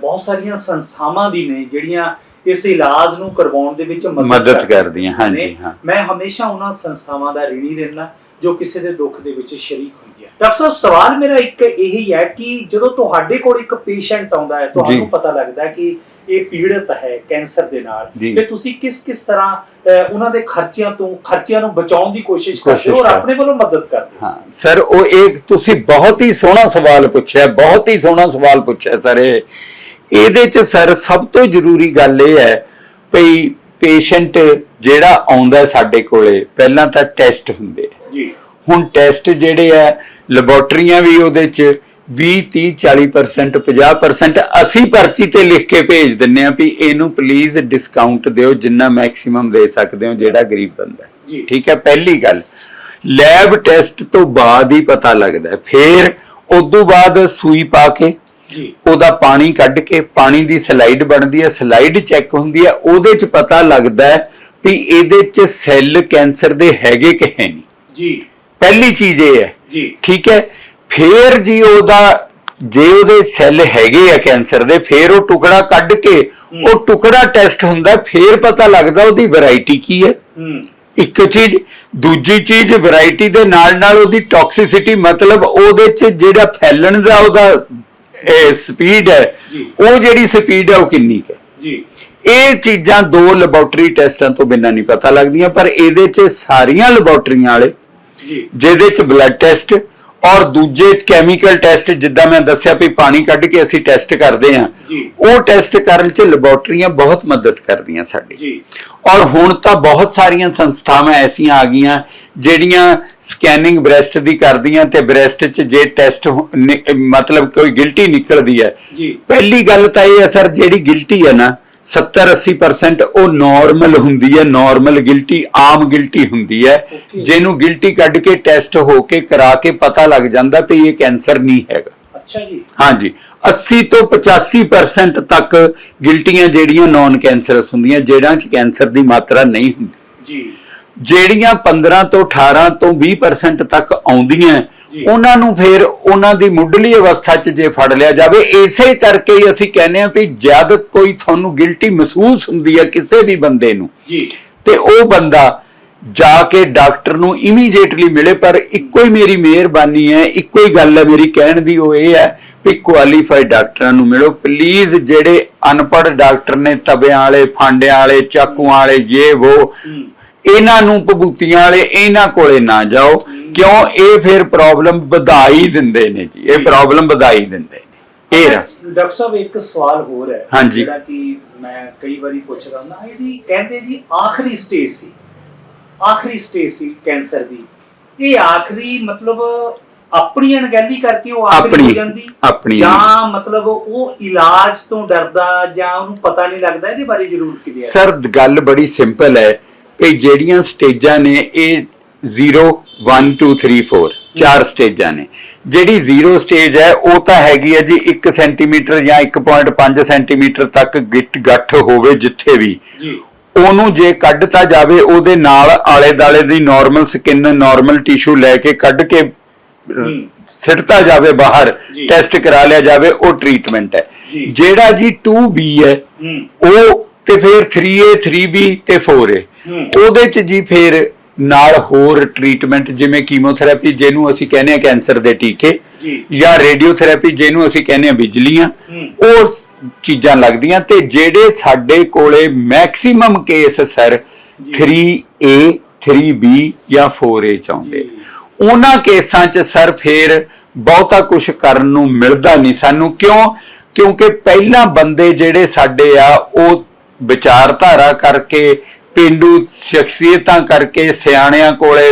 ਬਹੁਤ ਸਾਰੀਆਂ ਸੰਸਥਾਵਾਂ ਵੀ ਨੇ ਜਿਹੜੀਆਂ ਇਸ ਇਲਾਜ ਨੂੰ ਕਰਵਾਉਣ ਦੇ ਵਿੱਚ ਮਦਦ ਕਰਦੀਆਂ, ਹਾਂਜੀ। ਹਾਂ। ਮੈਂ ਹਮੇਸ਼ਾ ਉਹਨਾਂ ਸੰਸਥਾਵਾਂ ਦਾ ਰਿਣੀ ਰਹਿਣਾ ਜੋ ਕਿਸੇ ਦੇ ਦੁੱਖ ਦੇ ਵਿੱਚ ਸ਼ਰੀਕ ਡਾਕਟਰ ਸਾਹਿਬ ਸਵਾਲ ਮੇਰਾ ਇੱਕ ਇਹ ਹੀ ਹੈ ਕਿ ਜਦੋਂ ਤੁਹਾਡੇ ਕੋਲ ਇੱਕ ਪੇਸ਼ੈਂਟ ਆਉਂਦਾ ਹੈ ਤੁਹਾਨੂੰ। ਪਤਾ ਲੱਗਦਾ ਹੈ ਕਿ ਇਹ ਪੀੜਤ ਹੈ ਕੈਂਸਰ ਦੇ ਨਾਲ। ਫਿਰ ਤੁਸੀਂ ਕਿਸ ਕਿਸ ਤਰ੍ਹਾਂ ਉਹਨਾਂ ਦੇ ਖਰਚਿਆਂ ਤੋਂ ਖਰਚਿਆਂ ਨੂੰ ਬਚਾਉਣ ਦੀ ਕੋਸ਼ਿਸ਼ ਕਰਦੇ ਹੋ ਔਰ ਆਪਣੇ ਵੱਲੋਂ ਮਦਦ ਕਰਦੇ ਹੋ? ਸਰ ਉਹ ਇੱਕ ਤੁਸੀਂ ਬਹੁਤ ਹੀ ਸੋਹਣਾ ਸਵਾਲ ਪੁੱਛਿਆ ਬਹੁਤ ਹੀ ਸੋਹਣਾ ਸਵਾਲ ਪੁੱਛਿਆ ਸਰ ਇਹ। ਇਹਦੇ ਚ ਸਰ ਸਭ ਤੋਂ ਜ਼ਰੂਰੀ ਗੱਲ ਇਹ ਹੈ ਭਈ ਪੇਸ਼ੈਂਟ ਜਿਹੜਾ ਆਉਂਦਾ ਸਾਡੇ ਕੋਲੇ ਪਹਿਲਾਂ ਤਾਂ ਟੈਸਟ ਹੁੰਦੇ ਜੀ। ਹੁਣ ਟੈਸਟ ਜਿਹੜੇ ਆ ਲੈਬੋਰਟਰੀਆਂ ਵੀ ਉਹਦੇ ਚ 20 30 40% 50% ਅਸੀਂ ਪਰਚੀ ਤੇ ਲਿਖ ਕੇ ਭੇਜ ਦਿੰਨੇ ਆ ਵੀ ਇਹਨੂੰ ਪਲੀਜ਼ ਡਿਸਕਾਊਂਟ ਦਿਓ ਜਿੰਨਾ ਮੈਕਸਿਮਮ ਦੇ ਸਕਦੇ ਹੋ ਜਿਹੜਾ ਗਰੀਬ ਬੰਦਾ। ਠੀਕ ਹੈ ਪਹਿਲੀ ਗੱਲ ਲੈਬ ਟੈਸਟ ਤੋਂ ਬਾਅਦ ਹੀ ਪਤਾ ਲੱਗਦਾ। ਫਿਰ ਉਦੋਂ ਬਾਅਦ ਸੂਈ ਪਾ ਕੇ ਉਹਦਾ ਪਾਣੀ ਕੱਢ ਕੇ ਪਾਣੀ ਦੀ ਸਲਾਈਡ ਬਣਦੀ ਹੈ ਸਲਾਈਡ ਚੈੱਕ ਹੁੰਦੀ ਹੈ ਉਹਦੇ ਚ ਪਤਾ ਲੱਗਦਾ ਵੀ ਇਹਦੇ ਚ ਸੈੱਲ ਕੈਂਸਰ ਦੇ ਹੈਗੇ ਕਿ ਹੈ ਨਹੀਂ ਜੀ ਪਹਿਲੀ ਚੀਜ਼ ਇਹ ਹੈ। ਜੀ। ਠੀਕ ਹੈ। ਫੇਰ ਜੀ ਉਹਦਾ ਜੇ ਉਹਦੇ ਸੈੱਲ ਹੈਗੇ ਆ ਕੈਂਸਰ ਦੇ ਫੇਰ ਉਹ ਟੁਕੜਾ ਕੱਢ ਕੇ ਉਹ ਟੁਕੜਾ ਟੈਸਟ ਹੁੰਦਾ ਫੇਰ ਪਤਾ ਲੱਗਦਾ ਉਹਦੀ ਵੈਰਾਈਟੀ ਕੀ ਹੈ। ਇੱਕ ਚੀਜ਼। ਦੂਜੀ ਚੀਜ਼ ਵੈਰਾਈਟੀ ਦੇ ਨਾਲ ਨਾਲ ਉਹਦੀ ਟੌਕਸਿਸਿਟੀ ਮਤਲਬ ਉਹਦੇ ਚ ਜਿਹੜਾ ਫੈਲਣ ਦਾ ਉਹਦਾ ਸਪੀਡ ਹੈ। ਉਹ ਜਿਹੜੀ ਸਪੀਡ ਹੈ ਉਹ ਕਿੰਨੀ ਹੈ। ਜੀ। ਇਹ ਚੀਜ਼ਾਂ ਦੋ ਲੈਬੋਰਟਰੀ ਟੈਸਟਾਂ ਤੋਂ ਬਿਨਾਂ ਨਹੀਂ ਪਤਾ ਲੱਗਦੀਆਂ ਪਰ ਇਹਦੇ 'ਚ ਸਾਰੀਆਂ ਲੈਬੋਰਟਰੀਆਂ ਵਾਲੇ ਜਿਹਦੇ 'ਚ ਬਲੱਡ ਟੈਸਟ ਔਰ ਦੂਜੇ ਕੈਮੀਕਲ ਟੈਸਟ ਜਿੱਦਾਂ ਮੈਂ ਦੱਸਿਆ ਵੀ ਪਾਣੀ ਕੱਢ ਕੇ ਅਸੀਂ ਟੈਸਟ ਕਰਦੇ ਜੀ। ਉਹ ਟੈਸਟ ਕਰਨ 'ਚ ਲੈਬੋਰਟਰੀਆਂ ਬਹੁਤ ਮਦਦ ਕਰਦੀਆਂ ਸਾਡੀ। ਜੀ। ਔਰ ਹੁਣ ਤਾਂ ਬਹੁਤ ਸਾਰੀਆਂ ਸੰਸਥਾਵਾਂ ਐਸੀਆਂ ਆ ਗਈਆਂ ਜਿਹੜੀਆਂ ਸਕੈਨਿੰਗ ਬ੍ਰੈਸਟ ਦੀ ਕਰਦੀਆਂ ਤੇ ਬ੍ਰੈਸਟ 'ਚ ਜੇ ਟੈਸਟ ਮਤਲਬ ਕੋਈ ਗਿਲਟੀ ਨਿਕਲਦੀ ਹੈ। ਪਹਿਲੀ ਗੱਲ ਤਾਂ ਇਹ ਹੈ ਸਰ ਜਿਹੜੀ ਗਿਲਟੀ ਹੈ ਨਾ 70 80% ਉਹ ਨਾਰਮਲ ਹੁੰਦੀ ਹੈ ਨਾਰਮਲ ਗਿਲਟੀ ਆਮ ਗਿਲਟੀ ਹੁੰਦੀ ਹੈ. ਜਿਹਨੂੰ ਗਿਲਟੀ ਕੱਢ ਕੇ ਟੈਸਟ ਹੋ ਕੇ ਕਰਾ ਕੇ ਪਤਾ ਲੱਗ ਜਾਂਦਾ ਵੀ ਇਹ ਕੈਂਸਰ ਨਹੀਂ ਹੈਗਾ। ਅੱਛਾ ਜੀ। ਹਾਂਜੀ। 80 ਤੋਂ 85% ਤੱਕ ਗਿਲਟੀਆਂ ਜਿਹੜੀਆਂ ਨਾਨ ਕੈਂਸਰਸ ਹੁੰਦੀਆਂ ਜਿਹੜਾਂ 'ਚ ਕੈਂਸਰ ਦੀ ਮਾਤਰਾ ਨਹੀਂ ਹੁੰਦੀ। ਜੀ। ਜਿਹੜੀਆਂ 15 ਤੋਂ 18 ਤੋਂ 20% ਤੱਕ ਆਉਂਦੀਆਂ। ਉਹਨਾਂ ਨੂੰ ਫਿਰ ਉਹਨਾਂ ਦੀ ਮੁੱਢਲੀ ਅਵਸਥਾ 'ਚ ਜੇ ਫੜ ਲਿਆ ਜਾਵੇ ਇਸੇ ਕਰਕੇ ਹੀ ਅਸੀਂ ਕਹਿੰਦੇ ਆ ਵੀ ਜਦ ਕੋਈ ਤੁਹਾਨੂੰ ਗਿਲਟੀ ਮਹਿਸੂਸ ਹੁੰਦੀ ਹੈ ਕਿਸੇ ਵੀ ਬੰਦੇ ਨੂੰ ਜੀ। ਤੇ ਉਹ ਬੰਦਾ ਜਾ ਕੇ ਡਾਕਟਰ ਨੂੰ ਇਮੀਡੀਏਟਲੀ ਮਿਲੇ ਪਰ ਇੱਕੋ ਹੀ ਮੇਰੀ ਮਿਹਰਬਾਨੀ ਹੈ ਇੱਕੋ ਹੀ ਗੱਲ ਹੈ ਮੇਰੀ ਕਹਿਣ ਦੀ ਉਹ ਇਹ ਹੈ ਵੀ ਕੁਆਲੀਫਾਈਡ ਡਾਕਟਰਾਂ ਨੂੰ ਮਿਲੋ। ਪਲੀਜ਼ ਜਿਹੜੇ ਅਨਪੜ੍ਹ ਡਾਕਟਰ ਨੇ ਤਬਿਆਂ ਵਾਲੇ ਫਾਂਡਿਆਂ ਵਾਲੇ ਚਾਕੂਆਂ ਵਾਲੇ ਇਹ ਉਹ ਇਹਨਾਂ ਨੂੰ ਭਭੂਤੀਆਂ ਵਾਲੇ ਇਹਨਾਂ ਕੋਲੇ ਨਾ ਜਾਓ। ਕਿਉਂ ਇਹ ਫਿਰ ਪ੍ਰੋਬਲਮ ਵਧਾਈ ਦਿੰਦੇ ਨੇ ਜੀ? ਇਹ ਪ੍ਰੋਬਲਮ ਵਧਾਈ ਦਿੰਦੇ ਨੇ। ਇਹ ਡਾਕਟਰ ਸਾਹਿਬ ਇੱਕ ਸਵਾਲ ਹੋਰ ਹੈ। ਜਿਹੜਾ ਕਿ ਮੈਂ ਕਈ ਵਾਰੀ ਪੁੱਛਦਾ ਹੁੰਦਾ ਇਹਦੀ ਕਹਿੰਦੇ ਜੀ ਆਖਰੀ ਸਟੇਜ ਸੀ। ਆਖਰੀ ਸਟੇਜ ਸੀ ਕੈਂਸਰ ਦੀ। ਇਹ ਆਖਰੀ ਮਤਲਬ ਆਪਣੀ ਅਣਗਹਿਲੀ ਕਰਕੇ ਉਹ ਆਖਰੀ ਹੋ ਜਾਂਦੀ? ਆਪਣੀ- ਜਾਂ ਮਤਲਬ ਉਹ ਇਲਾਜ ਤੋਂ ਡਰਦਾ ਜਾਂ ਉਹਨੂੰ ਪਤਾ ਨਹੀਂ ਲੱਗਦਾ ਇਹਦੇ ਬਾਰੇ ਜ਼ਰੂਰ ਕਿਹਾ ਸਰ ਗੱਲ ਬੜੀ ਸਿੰਪਲ ਹੈ ਕਿ ਜਿਹੜੀਆਂ ਸਟੇਜਾਂ ਨੇ ਇਹ 0 1 2 3 4 ਚਾਰ ਸਟੇਜਾਂ ਨੇ ਜਿਹੜੀ 0 ਸਟੇਜ ਹੈ ਉਹ ਤਾਂ ਹੈਗੀ ਹੈ ਜੀ 1 ਸੈਂਟੀਮੀਟਰ ਜਾਂ 1.5 ਸੈਂਟੀਮੀਟਰ ਤੱਕ ਗਿੱਟ ਗੱਠ ਹੋਵੇ ਜਿੱਥੇ ਵੀ ਜੀ ਉਹਨੂੰ ਜੇ ਕੱਢਤਾ ਜਾਵੇ ਉਹਦੇ ਨਾਲ ਆਲੇ ਦਾਲੇ ਦੀ ਨਾਰਮਲ ਸਕਿਨ ਨਾਰਮਲ ਟਿਸ਼ੂ ਲੈ ਕੇ ਕੱਢ ਕੇ। ਸਿੱਟਤਾ ਜਾਵੇ ਬਾਹਰ। ਟੈਸਟ ਕਰਾ ਲਿਆ ਜਾਵੇ ਉਹ ਟ੍ਰੀਟਮੈਂਟ ਹੈ। ਜਿਹੜਾ ਜੀ 2B ਹੈ ਉਹ ਤੇ ਫਿਰ 3A 3B ਤੇ 4A ਹੂੰ। ਉਹਦੇ ਚ ਜੀ ਫਿਰ ਨਾਲ ਹੋਰ ਟ੍ਰੀਟਮੈਂਟ ਜਿਵੇਂ ਕੀਮੋਥੈਰੇਪੀ ਜਿਹਨੂੰ ਅਸੀਂ ਕਹਿੰਦੇ ਆ ਕੈਂਸਰ ਦੇ ਟੀਕੇ ਜੀ। ਰੇਡੀਓਥੈਰੇਪੀ ਜਿਹਨੂੰ ਅਸੀਂ ਕਹਿੰਦੇ ਆ ਬਿਜਲੀਆਂ। ਉਹ ਚੀਜ਼ਾਂ ਲੱਗਦੀਆਂ ਤੇ ਜਿਹੜੇ ਸਾਡੇ ਕੋਲੇ maximum case sir 3A 3B ਜਾਂ 4A ਚ ਆਉਂਦੇ। ਉਹਨਾਂ ਕੇਸਾਂ 'ਚ ਸਰ ਫੇਰ ਬਹੁਤਾ ਕੁਝ ਕਰਨ ਨੂੰ ਮਿਲਦਾ ਨਹੀਂ ਸਾਨੂੰ ਕਿਉਂ ਕਿਉਂਕਿ ਪਹਿਲਾਂ ਬੰਦੇ ਜਿਹੜੇ ਸਾਡੇ ਆ ਉਹ ਵਿਚਾਰਧਾਰਾ ਕਰਕੇ ਪਿੰਡੂ ਸ਼ਖਸੀਅਤਾਂ ਕਰਕੇ ਸਿਆਣਿਆਂ ਕੋਲੇ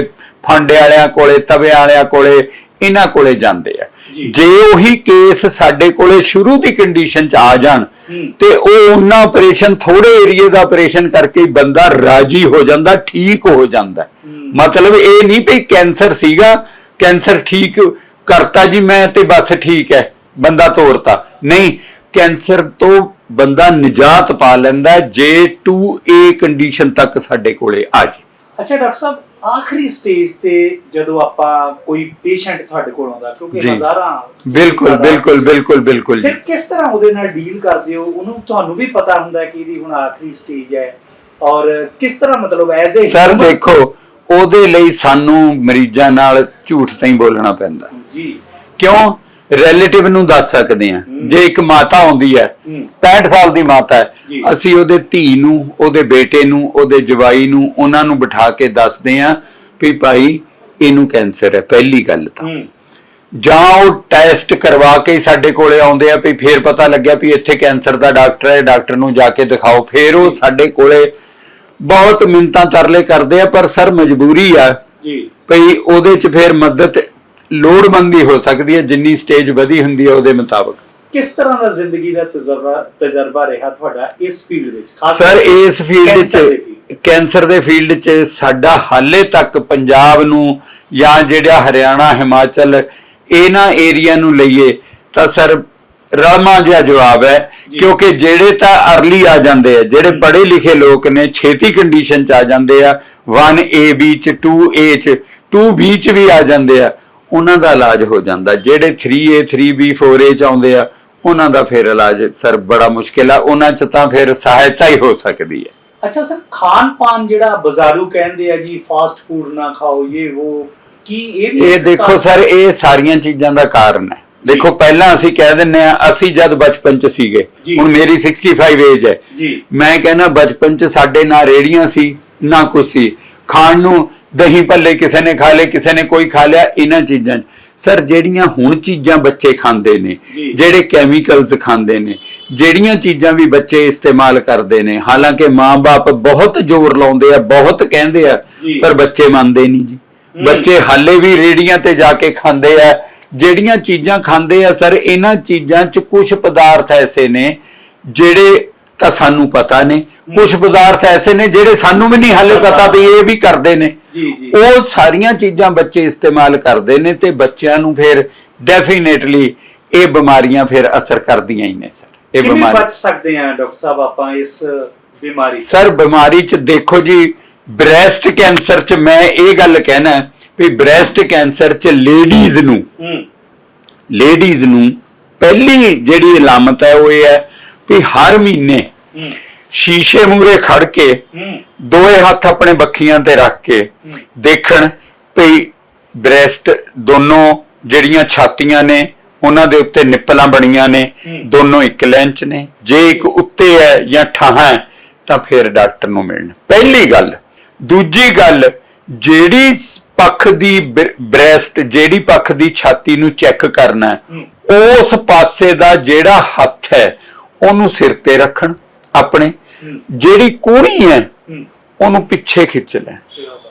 ਫੰਡੇ ਵਾਲਿਆਂ ਕੋਲੇ ਤਵੇ ਵਾਲਿਆਂ ਕੋਲੇ ਇਹਨਾਂ ਕੋਲੇ ਜਾਂਦੇ ਆ ਜੀ। ਉਹੀ ਕੇਸ ਸਾਡੇ ਕੋਲੇ ਸ਼ੁਰੂ ਦੀ ਕੰਡੀਸ਼ਨ ਚ ਆ ਜਾਣ। ਤੇ ਉਹ ਉਹਨਾਂ ਆਪਰੇਸ਼ਨ ਥੋੜੇ ਏਰੀਏ ਦਾ ਆਪਰੇਸ਼ਨ ਕਰਕੇ ਬੰਦਾ ਰਾਜੀ ਹੋ ਜਾਂਦਾ ਠੀਕ ਹੋ ਜਾਂਦਾ ਮਤਲਬ ਇਹ ਨਹੀਂ ਵੀ ਕੈਂਸਰ ਸੀਗਾ ਕੈਂਸਰ ਠੀਕ ਕਰਤਾ ਜੀ ਮੈਂ ਤੇ ਬਸ ਠੀਕ ਹੈ ਬੰਦਾ ਤੋਰਤਾ ਨਹੀਂ ਕੈਂਸਰ ਤੋਂ ਬੰਦਾ ਨਿਜਾਤ ਪਾ ਲੈਂਦਾ ਜੇ 2A ਕੰਡੀਸ਼ਨ ਤੱਕ ਸਾਡੇ ਕੋਲੇ ਆ ਜੇ। ਅੱਛਾ ਡਾਕਟਰ ਸਾਹਿਬ ਆਖਰੀ ਸਟੇਜ ਤੇ ਜਦੋਂ ਆਪਾਂ ਕੋਈ ਪੇਸ਼ੈਂਟ ਤੁਹਾਡੇ ਕੋਲ ਆਉਂਦਾ ਕਿਉਂਕਿ। ਹਜ਼ਾਰਾਂ ਬਿਲਕੁਲ ਬਿਲਕੁਲ ਬਿਲਕੁਲ ਬਿਲਕੁਲ ਜੀ। ਫਿਰ ਕਿਸ ਤਰ੍ਹਾਂ ਉਹਦੇ ਨਾਲ ਡੀਲ ਕਰਦੇ ਹੋ? ਉਹਨੂੰ ਤੁਹਾਨੂੰ ਵੀ ਪਤਾ ਹੁੰਦਾ ਕਿ ਇਹਦੀ ਹੁਣ ਆਖਰੀ ਸਟੇਜ ਹੈ। ਔਰ ਕਿਸ ਤਰ੍ਹਾਂ ਮਤਲਬ ਐਜ਼ ਏ ਸਰ ਦੇਖੋ ਉਹਦੇ ਲਈ ਸਾਨੂੰ ਮਰੀਜ਼ਾਂ ਨਾਲ ਝੂਠ ਤਾਂ ਹੀ ਬੋਲਣਾ ਪੈਂਦਾ। ਜੀ। ਕਿਉਂ? ਰਿਲੇਟਿਵ ਨੂੰ ਦੱਸ ਸਕਦੇ ਆ ਜੇ ਇੱਕ ਮਾਤਾ ਆਉਂਦੀ ਹੈ ਹੂੰ। 65 ਸਾਲ ਦੀ ਮਾਤਾ। ਹੈ ਅਸੀਂ ਉਹਦੇ ਧੀ ਨੂੰ ਉਹਦੇ ਬੇਟੇ ਨੂੰ ਉਹਦੇ ਜਵਾਈ ਨੂੰ ਉਹਨਾਂ ਨੂੰ ਬਿਠਾ ਕੇ ਦੱਸਦੇ ਆ ਵੀ ਭਾਈ ਇਹਨੂੰ ਕੈਂਸਰ ਹੈ ਪਹਿਲੀ ਗੱਲ ਤਾਂ। ਜਾਂ ਉਹ ਟੈਸਟ ਕਰਵਾ ਕੇ ਸਾਡੇ ਕੋਲੇ ਆਉਂਦੇ ਆ ਵੀ ਫੇਰ ਪਤਾ ਲੱਗਿਆ ਵੀ ਇੱਥੇ ਕੈਂਸਰ ਦਾ ਡਾਕਟਰ ਹੈ ਡਾਕਟਰ ਨੂੰ ਜਾ ਕੇ ਦਿਖਾਓ। ਫੇਰ ਉਹ ਸਾਡੇ ਕੋਲੇ ਬਹੁਤ ਮਿੰਤਾਂ ਤਰਲੇ ਕਰਦੇ ਆ ਪਰ ਸਰ ਮਜਬੂਰੀ ਆ ਜੀ। ਭਈ ਉਹਦੇ ਚ ਫਿਰ ਮਦਦ ਲੋੜਵੰਦੀ ਹੋ ਸਕਦੀ ਹੈ ਜਿੰਨੀ ਸਟੇਜ ਵਧੀ ਹੁੰਦੀ ਹੈ ਉਹਦੇ ਮੁਤਾਬਕ। ਕਿਸ ਤਰ੍ਹਾਂ ਦਾ ਜ਼ਿੰਦਗੀ ਦਾ ਤਜਰਬਾ ਤਜਰਬਾ ਰਿਹਾ ਤੁਹਾਡਾ ਇਸ ਫੀਲਡ ਵਿੱਚ? ਖਾਸ ਸਰ ਇਸ ਫੀਲਡ ਚ ਕੈਂਸਰ ਦੇ ਫੀਲਡ ਚ ਸਾਡਾ ਹਾਲੇ ਤੱਕ ਪੰਜਾਬ ਨੂੰ ਜਾਂ ਜਿਹੜਾ ਹਰਿਆਣਾ ਹਿਮਾਚਲ ਇਹਨਾਂ ਏਰੀਆ ਨੂੰ ਲਈਏ ਤਾਂ ਸਰ ਰਲਮਾ ਜਿਹਾ ਜਵਾਬ ਹੈ। ਕਿਉਂਕਿ ਜਿਹੜੇ ਤਾਂ ਅਰਲੀ ਆ ਜਾਂਦੇ ਆ ਜਿਹੜੇ ਪੜ੍ਹੇ ਲਿਖੇ ਲੋਕ ਨੇ ਛੇਤੀ ਕੰਡੀਸ਼ਨ ਚ ਆ ਜਾਂਦੇ ਆ। 1AB ਚ 2A ਚ 2B ਚ ਵੀ ਆ ਜਾਂਦੇ ਆ। ਉਹਨਾਂ ਦਾ ਇਲਾਜ ਹੋ ਜਾਂਦਾ। ਜਿਹੜੇ 3A 3B 4A ਚ ਆਉਂਦੇ ਆ ਉਹਨਾਂ ਦਾ ਫਿਰ ਇਲਾਜ ਸਰ ਬੜਾ ਮੁਸ਼ਕਿਲ ਆ। ਉਹਨਾਂ ਚ ਤਾਂ ਫਿਰ ਸਹਾਇਤਾ ਹੀ ਹੋ ਸਕਦੀ ਹੈ। ਅੱਛਾ ਸਰ ਖਾਣ ਪਾਨ ਜਿਹੜਾ ਬਾਜ਼ਾਰੂ ਕਹਿੰਦੇ ਆ ਜੀ ਫਾਸਟ ਫੂਡ ਨਾ ਖਾਓ ਇਹ ਉਹ ਕੀ ਇਹ ਵੀ ਇਹ ਦੇਖੋ ਸਰ ਇਹ ਸਾਰੀਆਂ ਚੀਜ਼ਾਂ ਦਾ ਕਾਰਨ ਹੈ। ਦੇਖੋ ਪਹਿਲਾਂ ਅਸੀਂ ਕਹਿ ਦਿੰਨੇ ਆ ਅਸੀਂ ਜਦ ਬਚਪਨ ਚ ਸੀਗੇ। ਹੁਣ ਮੇਰੀ 65 ਏਜ ਹੈ। ਮੈਂ ਕਹਿੰਦਾ ਬਚਪਨ ਚ ਸਾਡੇ ਨਾ ਰੇੜੀਆਂ ਸੀ ਨਾ ਕੁਛ ਸੀ। ਖਾਣ ਨੂੰ ਦਹੀਂ ਭੱਲੇ ਕਿਸੇ ਨੇ ਖਾ ਲਏ ਕਿਸੇ ਨੇ ਕੋਈ ਖਾ ਲਿਆ ਇਹਨਾਂ ਚੀਜ਼ਾਂ 'ਚ ਸਰ ਜਿਹੜੀਆਂ ਹੁਣ ਚੀਜ਼ਾਂ ਬੱਚੇ ਖਾਂਦੇ ਨੇ। ਜਿਹੜੇ ਕੈਮੀਕਲਸ ਖਾਂਦੇ ਨੇ ਜਿਹੜੀਆਂ ਚੀਜ਼ਾਂ ਵੀ ਬੱਚੇ ਇਸਤੇਮਾਲ ਕਰਦੇ ਨੇ ਹਾਲਾਂਕਿ ਮਾਪੇ ਬਹੁਤ ਜ਼ੋਰ ਲਾਉਂਦੇ ਆ ਬਹੁਤ ਕਹਿੰਦੇ ਆ। ਪਰ ਬੱਚੇ ਮੰਨਦੇ ਨਹੀਂ ਜੀ ਬੱਚੇ ਹਾਲੇ ਵੀ ਰੇੜੀਆਂ ਤੇ ਜਾ ਕੇ ਖਾਂਦੇ ਆ ਜਿਹੜੀਆਂ ਚੀਜ਼ਾਂ ਖਾਂਦੇ ਆ ਸਰ ਇਹਨਾਂ ਚੀਜ਼ਾਂ 'ਚ ਕੁਝ ਪਦਾਰਥ ਐਸੇ ਨੇ ਜਿਹੜੇ ਤਾਂ ਸਾਨੂੰ ਪਤਾ ਨੇ। ਕੁਝ ਪਦਾਰਥ ਐਸੇ ਨੇ ਜਿਹੜੇ ਸਾਨੂੰ ਵੀ ਨਹੀਂ ਹਾਲੇ ਪਤਾ। ਵੀ ਇਹ ਵੀ ਕਰਦੇ ਨੇ। ਉਹ ਸਾਰੀਆਂ ਚੀਜ਼ਾਂ ਬੱਚੇ ਇਸਤੇਮਾਲ ਕਰਦੇ ਨੇ ਤੇ ਬੱਚਿਆਂ ਨੂੰ ਫਿਰ ਡੈਫੀਨੇਟਲੀ ਇਹ ਬਿਮਾਰੀਆਂ ਫਿਰ ਅਸਰ ਕਰਦੀਆਂ ਹੀ ਨੇ ਸਰ। ਇਹ ਬਿਮਾਰੀ ਬਚ ਸਕਦੇ ਆ ਡਾਕਟਰ ਸਾਹਿਬ ਆਪਾਂ ਇਸ ਬਿਮਾਰੀ ਸਰ ਬਿਮਾਰੀ ਚ ਦੇਖੋ ਜੀ ਬ੍ਰੈਸਟ ਕੈਂਸਰ ਚ ਮੈਂ ਇਹ ਗੱਲ ਕਹਿਣਾ ਵੀ ਬ੍ਰੈਸਟ ਕੈਂਸਰ ਚ ਲੇਡੀਜ਼ ਨੂੰ ਲੇਡੀਜ਼ ਨੂੰ ਪਹਿਲੀ ਜਿਹੜੀ ਅਲਾਮਤ ਹੈ ਉਹ ਇਹ ਹੈ ਵੀ ਹਰ ਮਹੀਨੇ ਸ਼ੀਸ਼ੇ ਮੂਰੇ ਖੜ ਕੇ ਦੋਏ ਹੱਥ ਆਪਣੇ ਬੱਖੀਆਂ ਤੇ ਰੱਖ ਕੇ ਦੇਖਣ ਵੀ ਬ੍ਰੈਸਟ ਦੋਨੋਂ ਜਿਹੜੀਆਂ ਛਾਤੀਆਂ ਨੇ ਉਹਨਾਂ ਦੇ ਉੱਤੇ ਨਿੱਪਲਾਂ ਬਣੀਆਂ ਨੇ। ਦੋਨੋਂ ਇੱਕ ਲੈਂਚ ਨੇ। ਜੇ ਇੱਕ ਉੱਤੇ ਹੈ ਜਾਂ ਠਾਹਾਂ ਹੈ ਤਾਂ ਫਿਰ ਡਾਕਟਰ ਨੂੰ ਮਿਲਣ। ਪਹਿਲੀ ਗੱਲ। ਦੂਜੀ ਗੱਲ ਜਿਹੜੀ ਪੱਖ ਦੀ ਬ੍ਰੈਸਟ ਜਿਹੜੀ ਪੱਖ ਦੀ ਛਾਤੀ ਨੂੰ ਚੈੱਕ ਕਰਨਾ। ਉਸ ਪਾਸੇ ਦਾ ਜਿਹੜਾ ਹੱਥ ਹੈ ਉਹਨੂੰ ਸਿਰ ਤੇ ਰੱਖਣ ਆਪਣੇ। ਜਿਹੜੀ ਕੂਣੀ ਹੈ ਉਹਨੂੰ ਪਿੱਛੇ ਖਿੱਚ ਲੈ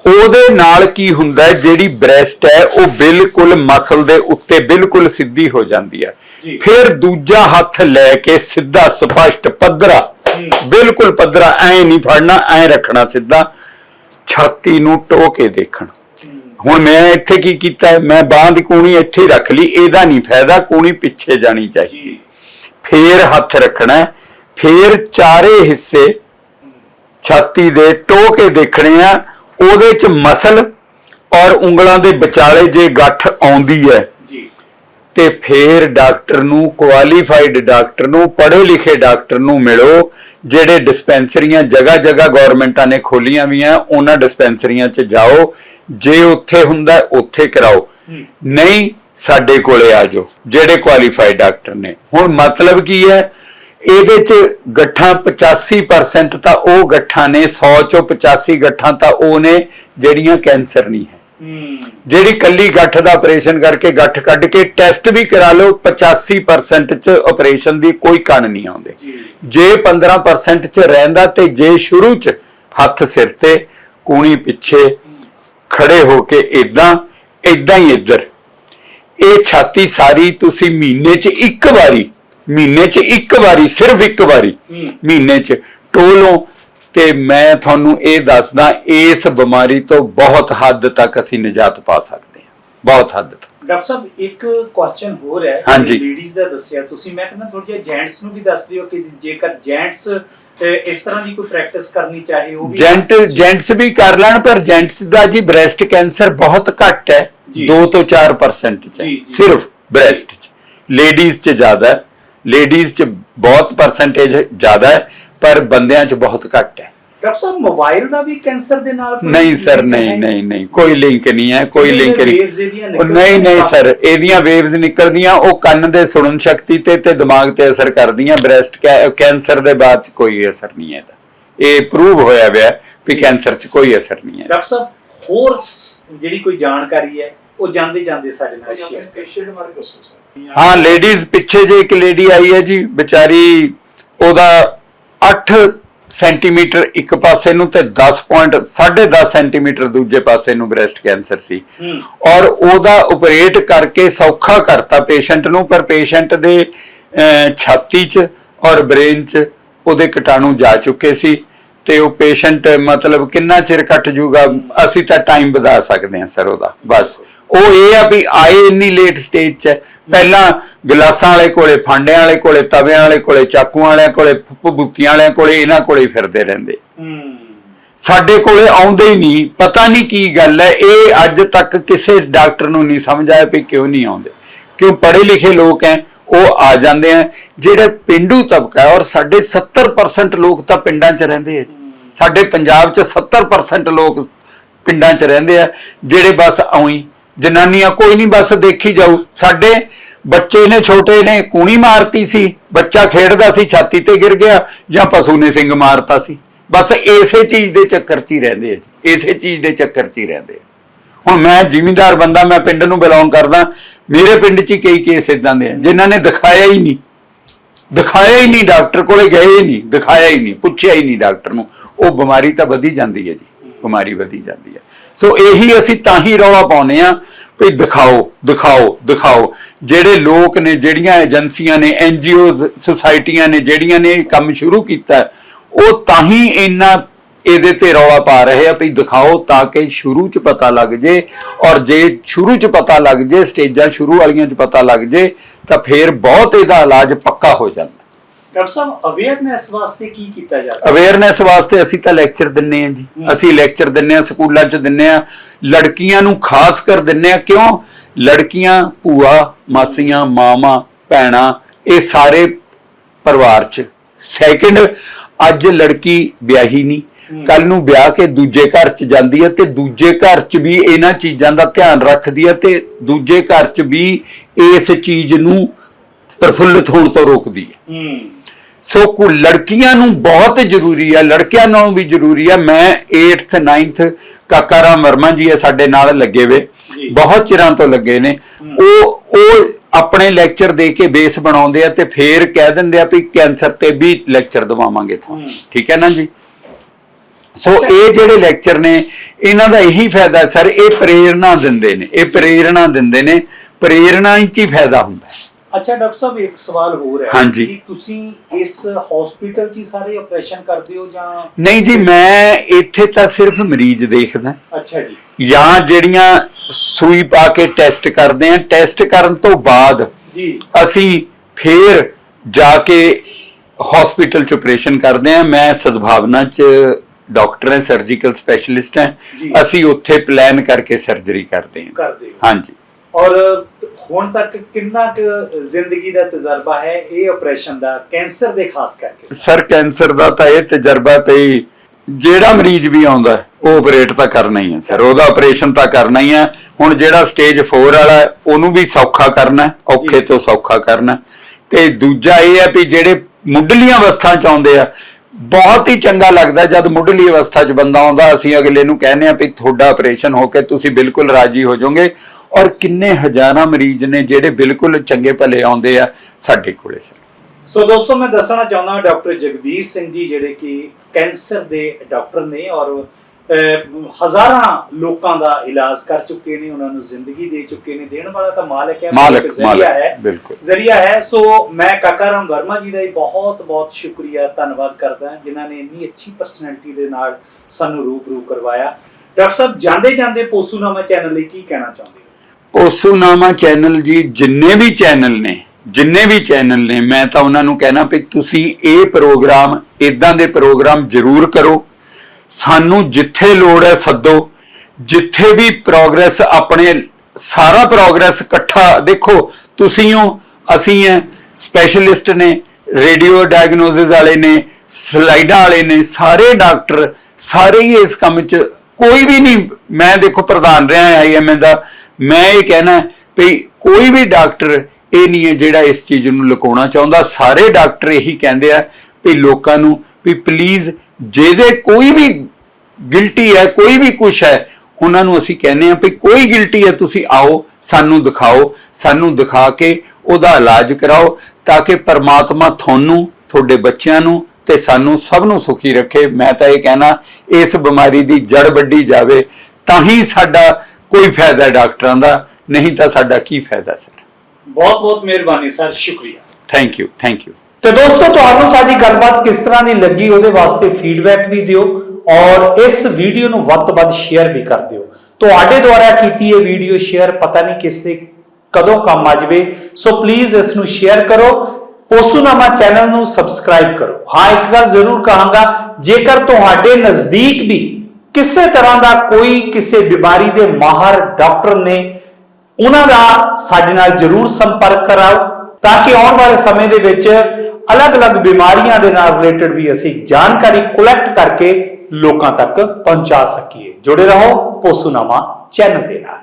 ਉਹਦੇ ਨਾਲ ਕੀ ਹੁੰਦਾ ਹੈ ਜਿਹੜੀ ਬ੍ਰੈਸਟ ਹੈ ਉਹ ਬਿਲਕੁਲ ਮਸਲ ਦੇ ਉੱਤੇ ਬਿਲਕੁਲ ਸਿੱਧੀ ਹੋ ਜਾਂਦੀ ਹੈ। ਫਿਰ ਦੂਜਾ ਹੱਥ ਲੈ ਕੇ ਸਿੱਧਾ ਸਪਸ਼ਟ ਪੱਧਰਾ। ਬਿਲਕੁਲ ਪੱਧਰਾ ਐ ਨਹੀਂ ਫੜਨਾ ਐ ਰੱਖਣਾ ਸਿੱਧਾ ਛਾਤੀ ਨੂੰ ਟੋ ਕੇ ਦੇਖਣ ਹੁਣ ਮੈਂ ਇੱਥੇ ਕੀ ਕੀਤਾ? ਮੈਂ ਬਾਹ ਦੀ ਕੂਣੀ ਇੱਥੇ ਰੱਖ ਲਈ ਇਹਦਾ ਨਹੀਂ ਫਾਇਦਾ ਕੂਣੀ ਪਿੱਛੇ ਜਾਣੀ ਚਾਹੀਦੀ ਫੇਰ ਹੱਥ ਰੱਖਣਾ ਫੇਰ ਚਾਰੇ ਹਿੱਸੇ ਛਾਤੀ ਦੇ ਟੋ ਕੇ ਦੇਖਣੇ ਆ ਉਹਦੇ ਚ ਮਸਲ ਔਰ ਉਂਗਲਾਂ ਦੇ ਵਿਚਾਲੇ ਜੇ ਗੱਠ ਆਉਂਦੀ ਹੈ ਤੇ ਫੇਰ ਡਾਕਟਰ ਨੂੰ ਕੁਆਲੀਫਾਈਡ ਡਾਕਟਰ ਨੂੰ ਪੜ੍ਹੇ ਲਿਖੇ ਡਾਕਟਰ ਨੂੰ ਮਿਲੋ ਜਿਹੜੇ ਡਿਸਪੈਂਸਰੀਆਂ ਜਗ੍ਹਾ ਜਗ੍ਹਾ ਗਵਰਨਮੈਂਟਾਂ ਨੇ ਖੋਲੀਆਂ ਵੀ ਆ ਉਹਨਾਂ ਡਿਸਪੈਂਸਰੀਆਂ 'ਚ ਜਾਓ ਜੇ ਉੱਥੇ ਹੁੰਦਾ ਉੱਥੇ ਕਰਾਓ। ਨਹੀਂ ਸਾਡੇ ਕੋਲੇ ਆ ਜਾਓ ਜਿਹੜੇ ਕੁਆਲੀਫਾਈਡ ਡਾਕਟਰ ਨੇ। ਹੁਣ ਮਤਲਬ ਕੀ ਹੈ ਇਹਦੇ 'ਚ ਗੱਠਾਂ 85% ਤਾਂ ਉਹ ਗੱਠਾਂ ਨੇ 100 ਚੋਂ 85 ਗੱਠਾਂ ਤਾਂ ਉਹ ਨੇ ਜਿਹੜੀਆਂ ਕੈਂਸਰ ਨਹੀਂ ਹੈ। ਜਿਹੜੀ ਕੱਲੀ ਗੱਠ ਦਾ ਆਪਰੇਸ਼ਨ ਕਰਕੇ ਗੱਠ ਕੱਢ ਕੇ ਟੈਸਟ ਵੀ ਕਰਾ ਲਓ 85% ਚ ਆਪਰੇਸ਼ਨ ਦੀ ਕੋਈ ਕਣ ਨਹੀਂ ਆਉਂਦੇ। ਜੇ। 15% ਚ ਰਹਿੰਦਾ ਤੇ ਜੇ ਸ਼ੁਰੂ ਚ ਹੱਥ ਸਿਰ ਤੇ ਕੂਣੀ ਪਿੱਛੇ ਖੜੇ ਹੋ ਕੇ ਇਦਾਂ ਇਦਾਂ ਹੀ ਇੱਧਰ। ਇਹ ਛਾਤੀ ਸਾਰੀ ਤੁਸੀਂ ਮਹੀਨੇ 'ਚ ਇੱਕ ਵਾਰੀ ਮਹੀਨੇ 'ਚ ਇੱਕ ਵਾਰੀ ਸਿਰਫ ਇੱਕ ਵਾਰੀ। ਮਹੀਨੇ 'ਚ ਟੋਲੋ ਤੇ ਮੈਂ ਤੁਹਾਨੂੰ ਇਹ ਦੱਸਦਾ ਇਸ ਬਿਮਾਰੀ ਤੋਂ ਬਹੁਤ ਹੱਦ ਤੱਕ ਅਸੀਂ ਨਿਜਾਤ ਪਾ ਸਕਦੇ ਹਾਂ ਬਹੁਤ ਹੱਦ ਤੱਕ ਡਾਕਟਰ ਸਾਹਿਬ ਇੱਕ ਕੁਐਸਚਨ ਹੋਰ ਹੈ ਹਾਂਜੀ। ਲੇਡੀਜ਼ ਦਾ ਦੱਸਿਆ ਤੁਸੀਂ ਮੈਂ ਕਹਿੰਦਾ ਥੋੜਾ ਜਿਹਾ ਜੈਂਟਸ ਨੂੰ ਵੀ ਦੱਸ ਦਿਓ ਕਿ ਜੇਕਰ ਜੈਂਟਸ ਇਸ ਤਰ੍ਹਾਂ ਦੀ ਕੋਈ ਪ੍ਰੈਕਟਿਸ ਕਰਨੀ ਚਾਹੇ ਉਹ ਵੀ ਜੈਂਟ ਜੈਂਟਸ ਵੀ ਕਰ ਲੈਣ ਪਰ ਜੈਂਟਸ ਦਾ ਜੀ ਬ੍ਰੈਸਟ ਕੈਂਸਰ ਬਹੁਤ ਘੱਟ ਹੈ। 2 ਤੋਂ 4% ਚ। ਸਿਰਫ ਬ੍ਰੈਸਟ ਚ। ਲੇਡੀਜ਼ ਚ ਜ਼ਿਆਦਾ ਲੇਡੀਜ਼ ਚ ਬਹੁਤ ਪਰਸੈਂਟੇਜ ਜ਼ਿਆਦਾ ਹੈ ਪਰ ਬੰਦਿਆਂ ਚ ਬਹੁਤ ਘੱਟ ਹੈ। ਡਾਕਟਰ ਸਾਹਿਬ ਮੋਬਾਈਲ ਦਾ ਵੀ ਕੈਂਸਰ ਦੇ ਨਾਲ ਨਹੀਂ ਸਰ ਨਹੀਂ? ਨਹੀਂ ਨਹੀਂ। ਕੋਈ ਲਿੰਕ ਨਹੀਂ ਹੈ ਕੋਈ ਲਿੰਕ ਨਹੀਂ। ਨਹੀਂ ਸਰ ਇਹਦੀਆਂ ਵੇਵਸ ਨਿਕਲਦੀਆਂ ਉਹ ਕੰਨ ਦੇ ਸੁਣਨ ਸ਼ਕਤੀ ਤੇ ਤੇ ਦਿਮਾਗ ਤੇ ਅਸਰ ਕਰਦੀਆਂ। ਬ੍ਰੈਸਟ ਕੈਂਸਰ ਦੇ ਬਾਅਦ 'ਚ ਕੋਈ ਅਸਰ ਨਹੀਂ ਹੈ ਇਹਦਾ। ਇਹ ਪ੍ਰੂਵ ਹੋਇਆ ਹੋਇਆ ਵੀ ਕੈਂਸਰ 'ਚ ਕੋਈ ਅਸਰ ਨਹੀਂ ਹੈ। ਡਾਕਟਰ ਸਾਹਿਬ ਹੋਰ ਜਿਹੜੀ ਕੋਈ ਜਾਣਕਾਰੀ ਹੈ ਉਹ ਜਾਂਦੇ ਜਾਂਦੇ ਸਾਡੇ ਨਾਲ ਸ਼ੇਅਰ ਪੇਸ਼ੈਂਟ ਬਾਰੇ ਦੱਸੋ ਸਰ। ਹਾਂ ਲੇਡੀਜ਼ ਪਿੱਛੇ ਜੇ ਇੱਕ ਲੇਡੀ ਆਈ ਹੈ ਜੀ ਵਿਚਾਰੀ ਉਹਦਾ 8 ਸੈਂਟੀਮੀਟਰ ਇੱਕ ਪਾਸੇ ਨੂੰ ਤੇ 10 ਪੁਆਇੰਟ 10.5 ਸੈਂਟੀਮੀਟਰ ਦੂਜੇ ਪਾਸੇ ਨੂੰ ਬ੍ਰੈਸਟ ਕੈਂਸਰ ਸੀ। ਔਰ ਉਹਦਾ ਆਪਰੇਟ ਕਰਕੇ ਸੌਖਾ ਕਰਤਾ ਪੇਸ਼ੈਂਟ ਨੂੰ ਪਰ ਪੇਸ਼ੈਂਟ ਦੇ ਛਾਤੀ 'ਚ ਔਰ ਬ੍ਰੇਨ 'ਚ ਉਹਦੇ ਕੀਟਾਣੂ ਜਾ ਚੁੱਕੇ ਸੀ। ਤੇ ਉਹ ਪੇਸ਼ੈਂਟ ਮਤਲਬ ਕਿੰਨਾ ਚਿਰ ਕੱਟ ਜੂਗਾ ਅਸੀਂ ਤਾਂ ਟਾਈਮ ਵਧਾ ਸਕਦੇ ਹਾਂ ਸਰ ਉਹਦਾ ਬਸ। ਉਹ ਇਹ ਆ ਵੀ ਆਏ ਇੰਨੀ ਲੇਟ ਸਟੇਜ 'ਚ। ਪਹਿਲਾਂ ਗਲਾਸਾਂ ਵਾਲੇ ਕੋਲੇ ਫਾਂਡਿਆਂ ਵਾਲੇ ਕੋਲੇ ਤਵਿਆਂ ਵਾਲੇ ਕੋਲੇ ਚਾਕੂਆਂ ਵਾਲਿਆਂ ਕੋਲੇ ਭਬੂਤੀਆਂ ਵਾਲਿਆਂ ਕੋਲੇ ਇਹਨਾਂ ਕੋਲੇ ਫਿਰਦੇ ਰਹਿੰਦੇ। ਸਾਡੇ ਕੋਲੇ ਆਉਂਦੇ ਹੀ ਨਹੀਂ ਪਤਾ ਨਹੀਂ ਕੀ ਗੱਲ ਹੈ ਇਹ ਅੱਜ ਤੱਕ ਕਿਸੇ ਡਾਕਟਰ ਨੂੰ ਨਹੀਂ ਸਮਝ ਆਇਆ ਵੀ ਕਿਉਂ ਨਹੀਂ ਆਉਂਦੇ। ਕਿਉਂ ਪੜ੍ਹੇ ਲਿਖੇ ਲੋਕ ਹੈ ਉਹ ਆ ਜਾਂਦੇ ਆ। ਜਿਹੜਾ ਪਿੰਡੂ ਤਬਕਾ ਔਰ ਸਾਡੇ 70% ਲੋਕ ਤਾਂ ਪਿੰਡਾਂ 'ਚ ਰਹਿੰਦੇ ਆ ਸਾਡੇ ਪੰਜਾਬ 'ਚ 70% ਲੋਕ ਪਿੰਡਾਂ 'ਚ ਰਹਿੰਦੇ ਆ। ਜਿਹੜੇ ਬਸ ਆਉਈ ਜਨਾਨੀਆਂ ਕੋਈ ਨਹੀਂ ਬਸ ਦੇਖੀ ਜਾਊ। ਸਾਡੇ ਬੱਚੇ ਨੇ, ਛੋਟੇ ਨੇ, ਕੂਣੀ ਮਾਰਤੀ ਸੀ। ਬੱਚਾ ਖੇਡਦਾ ਸੀ, ਛਾਤੀ ਤੇ ਗਿਰ ਗਿਆ, ਜਾਂ ਪਸ਼ੂ ਨੇ ਸਿੰਘ ਮਾਰਤਾ ਸੀ। ਬਸ ਇਸੇ ਚੀਜ਼ ਦੇ ਚੱਕਰ 'ਚ ਹੀ ਰਹਿੰਦੇ ਆ ਜੀ। ਇਸੇ ਚੀਜ਼ ਦੇ ਚੱਕਰ 'ਚ ਹੀ ਰਹਿੰਦੇ ਆ। ਹੁਣ ਮੈਂ ਜ਼ਿਮੀਂਦਾਰ ਬੰਦਾ, ਮੈਂ ਪਿੰਡ ਨੂੰ ਬਿਲੋਂਗ ਕਰਦਾ। ਮੇਰੇ ਪਿੰਡ 'ਚ ਕਈ ਕੇਸ ਇਦਾਂ ਦੇ ਆ, ਜਿਨ੍ਹਾਂ ਨੇ ਦਿਖਾਇਆ ਹੀ ਨਹੀਂ। ਦਿਖਾਇਆ ਹੀ ਨਹੀਂ, ਡਾਕਟਰ ਕੋਲੇ ਗਏ ਹੀ ਨਹੀਂ, ਦਿਖਾਇਆ ਹੀ ਨਹੀਂ, ਪੁੱਛਿਆ ਹੀ ਨਹੀਂ ਡਾਕਟਰ ਨੂੰ। ਉਹ ਬਿਮਾਰੀ ਤਾਂ ਵਧੀ ਜਾਂਦੀ ਹੈ ਜੀ, ਬਿਮਾਰੀ ਵਧੀ ਜਾਂਦੀ ਹੈ। ਸੋ ਇਹੀ ਅਸੀਂ ਤਾਂ ਹੀ ਰੌਲਾ ਪਾਉਨੇ ਆ ਵੀ ਦਿਖਾਓ ਦਿਖਾਓ ਦਿਖਾਓ। ਜਿਹੜੇ ਲੋਕ ਨੇ, ਜਿਹੜੀਆਂ ਏਜੰਸੀਆਂ ਨੇ ਐਨਜੀਓਜ਼ ਸੁਸਾਇਟੀਆਂ ਨੇ, ਜਿਹੜੀਆਂ ਨੇ ਇਹ ਕੰਮ ਸ਼ੁਰੂ ਕੀਤਾ, ਉਹ ਤਾਂ ਹੀ ਇੰਨਾ ਇਹਦੇ ਤੇ ਰੌਲਾ ਪਾ ਰਹੇ ਆ ਵੀ ਦਿਖਾਓ ਤਾਂ ਕਿ ਸ਼ੁਰੂ ਚ ਪਤਾ ਲੱਗ ਜੇ ਔਰ ਜੇ ਸ਼ੁਰੂ ਚ ਪਤਾ ਲੱਗ ਜੇ ਸਟੇਜਾਂ ਸ਼ੁਰੂ ਵਾਲੀਆਂ ਚ ਪਤਾ ਲੱਗ ਜੇ ਤਾਂ ਫਿਰ ਬਹੁਤ ਇਹਦਾ ਇਲਾਜ ਪੱਕਾ ਹੋ ਜਾਂਦਾ। ਡਾਕਟਰ ਸਾਹਿਬ ਅਵੇਅਰਨੈਸ ਵਾਸਤੇ ਕੀ ਕੀਤਾ ਜਾ ਸਕਦਾ? ਅਵੇਅਰਨੈਸ ਵਾਸਤੇ ਅਸੀਂ ਤਾਂ ਲੈਕਚਰ ਦਿੰਨੇ ਆ ਜੀ। ਅਸੀਂ ਲੈਕਚਰ ਦਿੰਨੇ ਆ ਸਕੂਲਾਂ 'ਚ ਦਿੰਨੇ ਆ। ਲੜਕੀਆਂ ਨੂੰ ਖਾਸ ਕਰ ਦਿੰਨੇ ਆ ਕਿਉਂ? ਲੜਕੀਆਂ ਭੂਆ ਮਾਸੀਆਂ ਮਾਮਾ ਭੈਣਾਂ ਇਹ ਸਾਰੇ ਪਰਿਵਾਰ 'ਚ। ਸੈਕਿੰਡ ਅੱਜ ਲੜਕੀ ਵਿਆਹੀ ਨਹੀਂ। ਕੱਲ ਨੂੰ ਵਿਆਹ ਕੇ ਦੂਜੇ ਘਰ 'ਚ ਜਾਂਦੀ ਹੈ ਤੇ ਦੂਜੇ ਘਰ 'ਚ ਵੀ ਇਹਨਾਂ ਚੀਜ਼ਾਂ ਦਾ ਧਿਆਨ ਰੱਖਦੀ ਹੈ ਤੇ ਦੂਜੇ ਘਰ 'ਚ ਵੀ ਇਸ ਚੀਜ਼ ਨੂੰ ਪ੍ਰਫੁੱਲਿਤ ਹੋਣ ਤੋਂ ਰੋਕਦੀ ਹੈ। ਹੂੰ। ਸੋ ਕੋ ਲੜਕੀਆਂ ਨੂੰ ਬਹੁਤ ਜ਼ਰੂਰੀ ਹੈ ਲੜਕਿਆਂ ਨੂੰ ਵੀ ਜ਼ਰੂਰੀ ਹੈ। ਮੈਂ 8th 9th ਕਾਕਾ ਰਾਮ ਵਰਮਾ ਜੀ ਹੈ ਸਾਡੇ ਨਾਲ ਲੱਗੇ ਵੇ। ਬਹੁਤ ਚਿਰਾਂ ਤੋਂ ਲੱਗੇ ਨੇ। ਉਹ ਉਹ ਆਪਣੇ ਲੈਕਚਰ ਦੇ ਕੇ ਬੇਸ ਬਣਾਉਂਦੇ ਆ ਤੇ ਫੇਰ ਕਹਿ ਦਿੰਦੇ ਆ ਵੀ ਕੈਂਸਰ ਤੇ ਵੀ ਲੈਕਚਰ ਦਵਾਵਾਂਗੇ ਤੁਹਾਨੂੰ। ਠੀਕ ਹੈ ਨਾ ਜੀ? ਸੋ ਇਹ ਜਿਹੜੇ ਲੈਕਚਰ ਨੇ ਇਹਨਾਂ ਦਾ ਇਹੀ ਫਾਇਦਾ ਸਰ ਇਹ ਪ੍ਰੇਰਣਾ ਦਿੰਦੇ ਨੇ ਇਹ ਪ੍ਰੇਰਣਾ ਦਿੰਦੇ ਨੇ ਪ੍ਰੇਰਣਾ ਹੀ 'ਚ ਹੀ ਫਾਇਦਾ ਹੁੰਦਾ ਹੈ। ਅੱਛਾ ਡਾਕਟਰ ਸਾਹਿਬ ਇੱਕ ਸਵਾਲ ਹੋਰ ਹੈ ਹਾਂਜੀ। ਕਿ ਤੁਸੀਂ ਇਸ ਹਸਪੀਟਲ 'ਚ ਹੀ ਸਾਰੇ ਆਪਰੇਸ਼ਨ ਕਰਦੇ ਹੋ ਜਾਂ ਨਹੀਂ ਜੀ ਮੈਂ ਇੱਥੇ ਤਾਂ ਸਿਰਫ ਮਰੀਜ਼ ਦੇਖਦਾ। ਅੱਛਾ ਜੀ। ਜਾਂ ਜਿਹੜੀਆਂ ਸੂਈ ਪਾ ਕੇ ਟੈਸਟ ਕਰਦੇ ਆ ਟੈਸਟ ਕਰਨ ਤੋਂ ਬਾਅਦ ਜੀ। ਅਸੀਂ ਫੇਰ ਜਾ ਕੇ ਹਸਪੀਟਲ ਚ ਆਪਰੇਸ਼ਨ ਕਰਦੇ ਆ ਮੈਂ ਸਦਭਾਵਨਾ ਚ ਡਾਕਟਰ ਹਾਂ ਸਰਜੀਕਲ ਸਪੈਸ਼ਲਿਸਟ ਹਾਂ। ਜੀ। ਅਸੀਂ ਉੱਥੇ ਪਲਾਨ ਕਰਕੇ ਸਰਜਰੀ ਕਰਦੇ ਹਾਂ। ਕਰਦੇ ਹੋ। ਹਾਂਜੀ। ਔਰ ਹੁਣ ਤੱਕ ਕਿੰਨਾ ਕੁ ਜ਼ਿੰਦਗੀ ਦਾ ਤਜਰਬਾ ਹੈ ਇਹ ਆਪਰੇਸ਼ਨ ਦਾ ਕੈਂਸਰ ਦੇ ਖਾਸ ਕਰਕੇ? ਸਰ ਕੈਂਸਰ ਦਾ ਤਾਂ ਇਹ ਤਜਰਬਾ ਪਈ ਜਿਹੜਾ ਮਰੀਜ਼ ਵੀ ਆਉਂਦਾ ਹੈ, ਉਹ ਆਪਰੇਟ ਤਾਂ ਕਰਨਾ ਹੀ ਹੈ ਸਰ ਉਹਦਾ ਆਪਰੇਸ਼ਨ ਤਾਂ ਕਰਨਾ ਹੀ ਹੈ। ਹੁਣ ਜਿਹੜਾ ਸਟੇਜ 4 ਵਾਲਾ ਹੈ, ਉਹਨੂੰ ਵੀ ਸੌਖਾ ਕਰਨਾ ਹੈ, ਔਖੇ ਜੀ। ਤੋਂ ਸੌਖਾ ਕਰਨਾ ਹੈ। ਤੇ ਦੂਜਾ ਇਹ ਹੈ ਵੀ ਜਿਹੜੇ ਮੁੱਢਲੀਆਂ ਅਵਸਥਾ ਚ ਆਉਂਦੇ ਆ ਬਹੁਤ ਹੀ ਚੰਗਾ ਲੱਗਦਾ ਜਦ ਮੁੱਢਲੀ ਅਵਸਥਾ ਚ ਬੰਦਾ ਆਉਂਦਾ, ਅਸੀਂ ਅਗਲੇ ਨੂੰ ਕਹਿੰਦੇ ਆ ਵੀ ਤੁਹਾਡਾ ਆਪਰੇਸ਼ਨ ਹੋ ਕੇ ਤੁਸੀਂ ਬਿਲਕੁਲ ਰਾਜੀ ਹੋ ਜਾਓਗੇ। ਔਰ ਕਿੰਨੇ ਹਜ਼ਾਰਾਂ ਮਰੀਜ਼ ਨੇ ਜਿਹੜੇ ਬਿਲਕੁਲ ਚੰਗੇ ਭਲੇ ਆਉਂਦੇ ਆ ਸਾਡੇ ਕੋਲੇ, ਸਰ। ਸੋ ਦੋਸਤੋ, ਮੈਂ ਦੱਸਣਾ ਚਾਹੁੰਦਾ ਡਾਕਟਰ ਜਗਬੀਰ ਸਿੰਘ ਜੀ, ਜਿਹੜੇ ਕਿ ਕੈਂਸਰ ਦੇ ਡਾਕਟਰ ਨੇ ਔਰ ਹਜ਼ਾਰਾਂ ਲੋਕਾਂ ਦਾ ਇਲਾਜ ਕਰ ਚੁੱਕੇ ਨੇ ਉਹਨਾਂ ਨੂੰ ਜ਼ਿੰਦਗੀ ਦੇ ਚੁੱਕੇ ਨੇ ਦੇਣ ਵਾਲਾ ਤਾਂ ਮਾਲਕ ਹੈ ਮਾਲਕ ਜ਼ਰੀਆ ਹੈ ਜ਼ਰੀਆ ਹੈ। ਸੋ ਮੈਂ ਕਾਕਾ ਰਾਮ ਵਰਮਾ ਜੀ ਦਾ ਹੀ ਬਹੁਤ ਬਹੁਤ ਸ਼ੁਕਰੀਆ ਧੰਨਵਾਦ ਕਰਦਾ ਹਾਂ ਜਿਨ੍ਹਾਂ ਨੇ ਇੰਨੀ ਅੱਛੀ ਪਰਸਨੈਲਿਟੀ ਦੇ ਨਾਲ ਸਾਨੂੰ ਰੂਬਰੂ ਕਰਵਾਇਆ। ਡਾਕਟਰ ਸਾਹਿਬ ਜਾਂਦੇ ਜਾਂਦੇ ਪੋਸੂਨਾਮਾ ਚੈਨਲ ਲਈ ਕੀ ਕਹਿਣਾ ਚਾਹੁੰਦੇ ਹੋ? ਪੋਸੂਨਾਮਾ ਚੈਨਲ ਜੀ ਜਿੰਨੇ ਵੀ ਚੈਨਲ ਨੇ ਜਿੰਨੇ ਵੀ ਚੈਨਲ ਨੇ ਮੈਂ ਤਾਂ ਉਹਨਾਂ ਨੂੰ ਕਹਿਣਾ ਵੀ ਤੁਸੀਂ ਇਹ ਪ੍ਰੋਗਰਾਮ ਇਦਾਂ ਦੇ ਪ੍ਰੋਗਰਾਮ ਜ਼ਰੂਰ ਕਰੋ। ਸਾਨੂੰ ਜਿੱਥੇ ਲੋੜ ਹੈ ਸੱਦੋ। ਜਿੱਥੇ ਵੀ ਪ੍ਰੋਗਰੈਸ ਆਪਣੇ ਸਾਰਾ ਪ੍ਰੋਗਰੈਸ ਇਕੱਠਾ ਦੇਖੋ, ਤੁਸੀਂ ਹੋ, ਅਸੀਂ ਹੈ। ਸਪੈਸ਼ਲਿਸਟ ਨੇ ਰੇਡੀਓ ਡਾਇਗਨੋਸਿਸ ਵਾਲੇ ਨੇ ਸਲਾਈਡਾਂ ਵਾਲੇ ਨੇ, ਸਾਰੇ ਡਾਕਟਰ ਸਾਰੇ ਹੀ ਇਸ ਕੰਮ 'ਚ ਕੋਈ ਵੀ ਨਹੀਂ, ਮੈਂ ਦੇਖੋ ਪ੍ਰਧਾਨ ਰਿਹਾ ਆਈਐਮਏ ਦਾ। ਮੈਂ ਇਹ ਕਹਿਣਾ ਵੀ ਕੋਈ ਵੀ ਡਾਕਟਰ ਇਹ ਨਹੀਂ ਹੈ ਜਿਹੜਾ ਇਸ ਚੀਜ਼ ਨੂੰ ਲੁਕਾਉਣਾ ਚਾਹੁੰਦਾ। ਸਾਰੇ ਡਾਕਟਰ ਇਹੀ ਕਹਿੰਦੇ ਆ ਵੀ ਲੋਕਾਂ ਨੂੰ ਵੀ ਪਲੀਜ਼ ਜਿਹਦੇ ਕੋਈ ਵੀ ਗਿਲਟੀ ਹੈ ਕੋਈ ਵੀ ਕੁਛ ਹੈ ਉਹਨਾਂ ਨੂੰ ਅਸੀਂ ਕਹਿੰਦੇ ਆ ਵੀ ਕੋਈ ਗਿਲਟੀ ਹੈ ਤੁਸੀਂ ਆਓ ਸਾਨੂੰ ਦਿਖਾਓ ਸਾਨੂੰ ਦਿਖਾ ਕੇ ਉਹਦਾ ਇਲਾਜ ਕਰਾਓ ਤਾਂ ਕਿ ਪਰਮਾਤਮਾ ਤੁਹਾਨੂੰ ਤੁਹਾਡੇ ਬੱਚਿਆਂ ਨੂੰ ਤੇ ਸਾਨੂੰ ਸਭ ਨੂੰ ਸੁਖੀ ਰੱਖੇ। ਮੈਂ ਤਾਂ ਇਹ ਕਹਿਣਾ ਇਸ ਬਿਮਾਰੀ ਦੀ ਜੜ ਵੱਢੀ ਜਾਵੇ ਤਾਂ ਹੀ ਸਾਡਾ ਕੋਈ ਫਾਇਦਾ ਡਾਕਟਰਾਂ ਦਾ ਨਹੀਂ ਤਾਂ ਸਾਡਾ ਕੀ ਫਾਇਦਾ ਸਰ? ਬਹੁਤ ਬਹੁਤ ਮਿਹਰਬਾਨੀ ਸਰ। ਸ਼ੁਕਰੀਆ। ਥੈਂਕ ਯੂ ਥੈਂਕ ਯੂ ਤੇ ਦੋਸਤੋ, ਤੁਹਾਨੂੰ ਸਾਡੀ ਗੱਲਬਾਤ ਕਿਸ ਤਰ੍ਹਾਂ ਦੀ ਲੱਗੀ ਉਹਦੇ ਵਾਸਤੇ ਫੀਡਬੈਕ ਵੀ ਦਿਓ ਔਰ ਇਸ ਵੀਡੀਓ ਨੂੰ ਵੱਧ ਤੋਂ ਵੱਧ ਸ਼ੇਅਰ ਵੀ ਕਰ ਦਿਓ। ਤੁਹਾਡੇ ਦੁਆਰਾ ਕੀਤੀ ਇਹ ਵੀਡੀਓ ਸ਼ੇਅਰ ਪਤਾ ਨਹੀਂ ਕਿਸ ਦੇ ਕਦੋਂ ਕੰਮ ਆ ਜਾਵੇ, ਸੋ ਪਲੀਜ਼ ਇਸ ਨੂੰ ਸ਼ੇਅਰ ਕਰੋ। ਪੋਸੂਨਾਮਾ ਚੈਨਲ ਨੂੰ ਸਬਸਕ੍ਰਾਈਬ ਕਰੋ। ਹਾਂ, ਇੱਕ ਗੱਲ ਜ਼ਰੂਰ ਕਹਾਂਗਾ, ਜੇਕਰ ਤੁਹਾਡੇ ਨਜ਼ਦੀਕ ਵੀ ਕਿਸੇ ਤਰ੍ਹਾਂ ਦਾ ਕੋਈ ਕਿਸੇ ਬਿਮਾਰੀ ਦੇ ਮਾਹਰ ਡਾਕਟਰ ਨੇ ਉਹਨਾਂ ਦਾ ਸਾਡੇ ਨਾਲ ਜਰੂਰ ਸੰਪਰਕ ਕਰਾਓ, ਤਾਂ ਕਿ ਆਉਣ ਵਾਲੇ ਸਮੇਂ ਦੇ ਵਿੱਚ ਅਲੱਗ-ਅਲੱਗ ਬਿਮਾਰੀਆਂ ਦੇ ਨਾਲ ਰਿਲੇਟਡ ਵੀ ਅਸੀਂ ਜਾਣਕਾਰੀ ਕਲੈਕਟ ਕਰਕੇ ਲੋਕਾਂ ਤੱਕ ਪਹੁੰਚਾ ਸਕੀਏ। ਜੁੜੇ ਰਹੋ ਪੋਸੂਨਾਮਾ ਚੈਨਲ ਦੇ ਨਾਲ।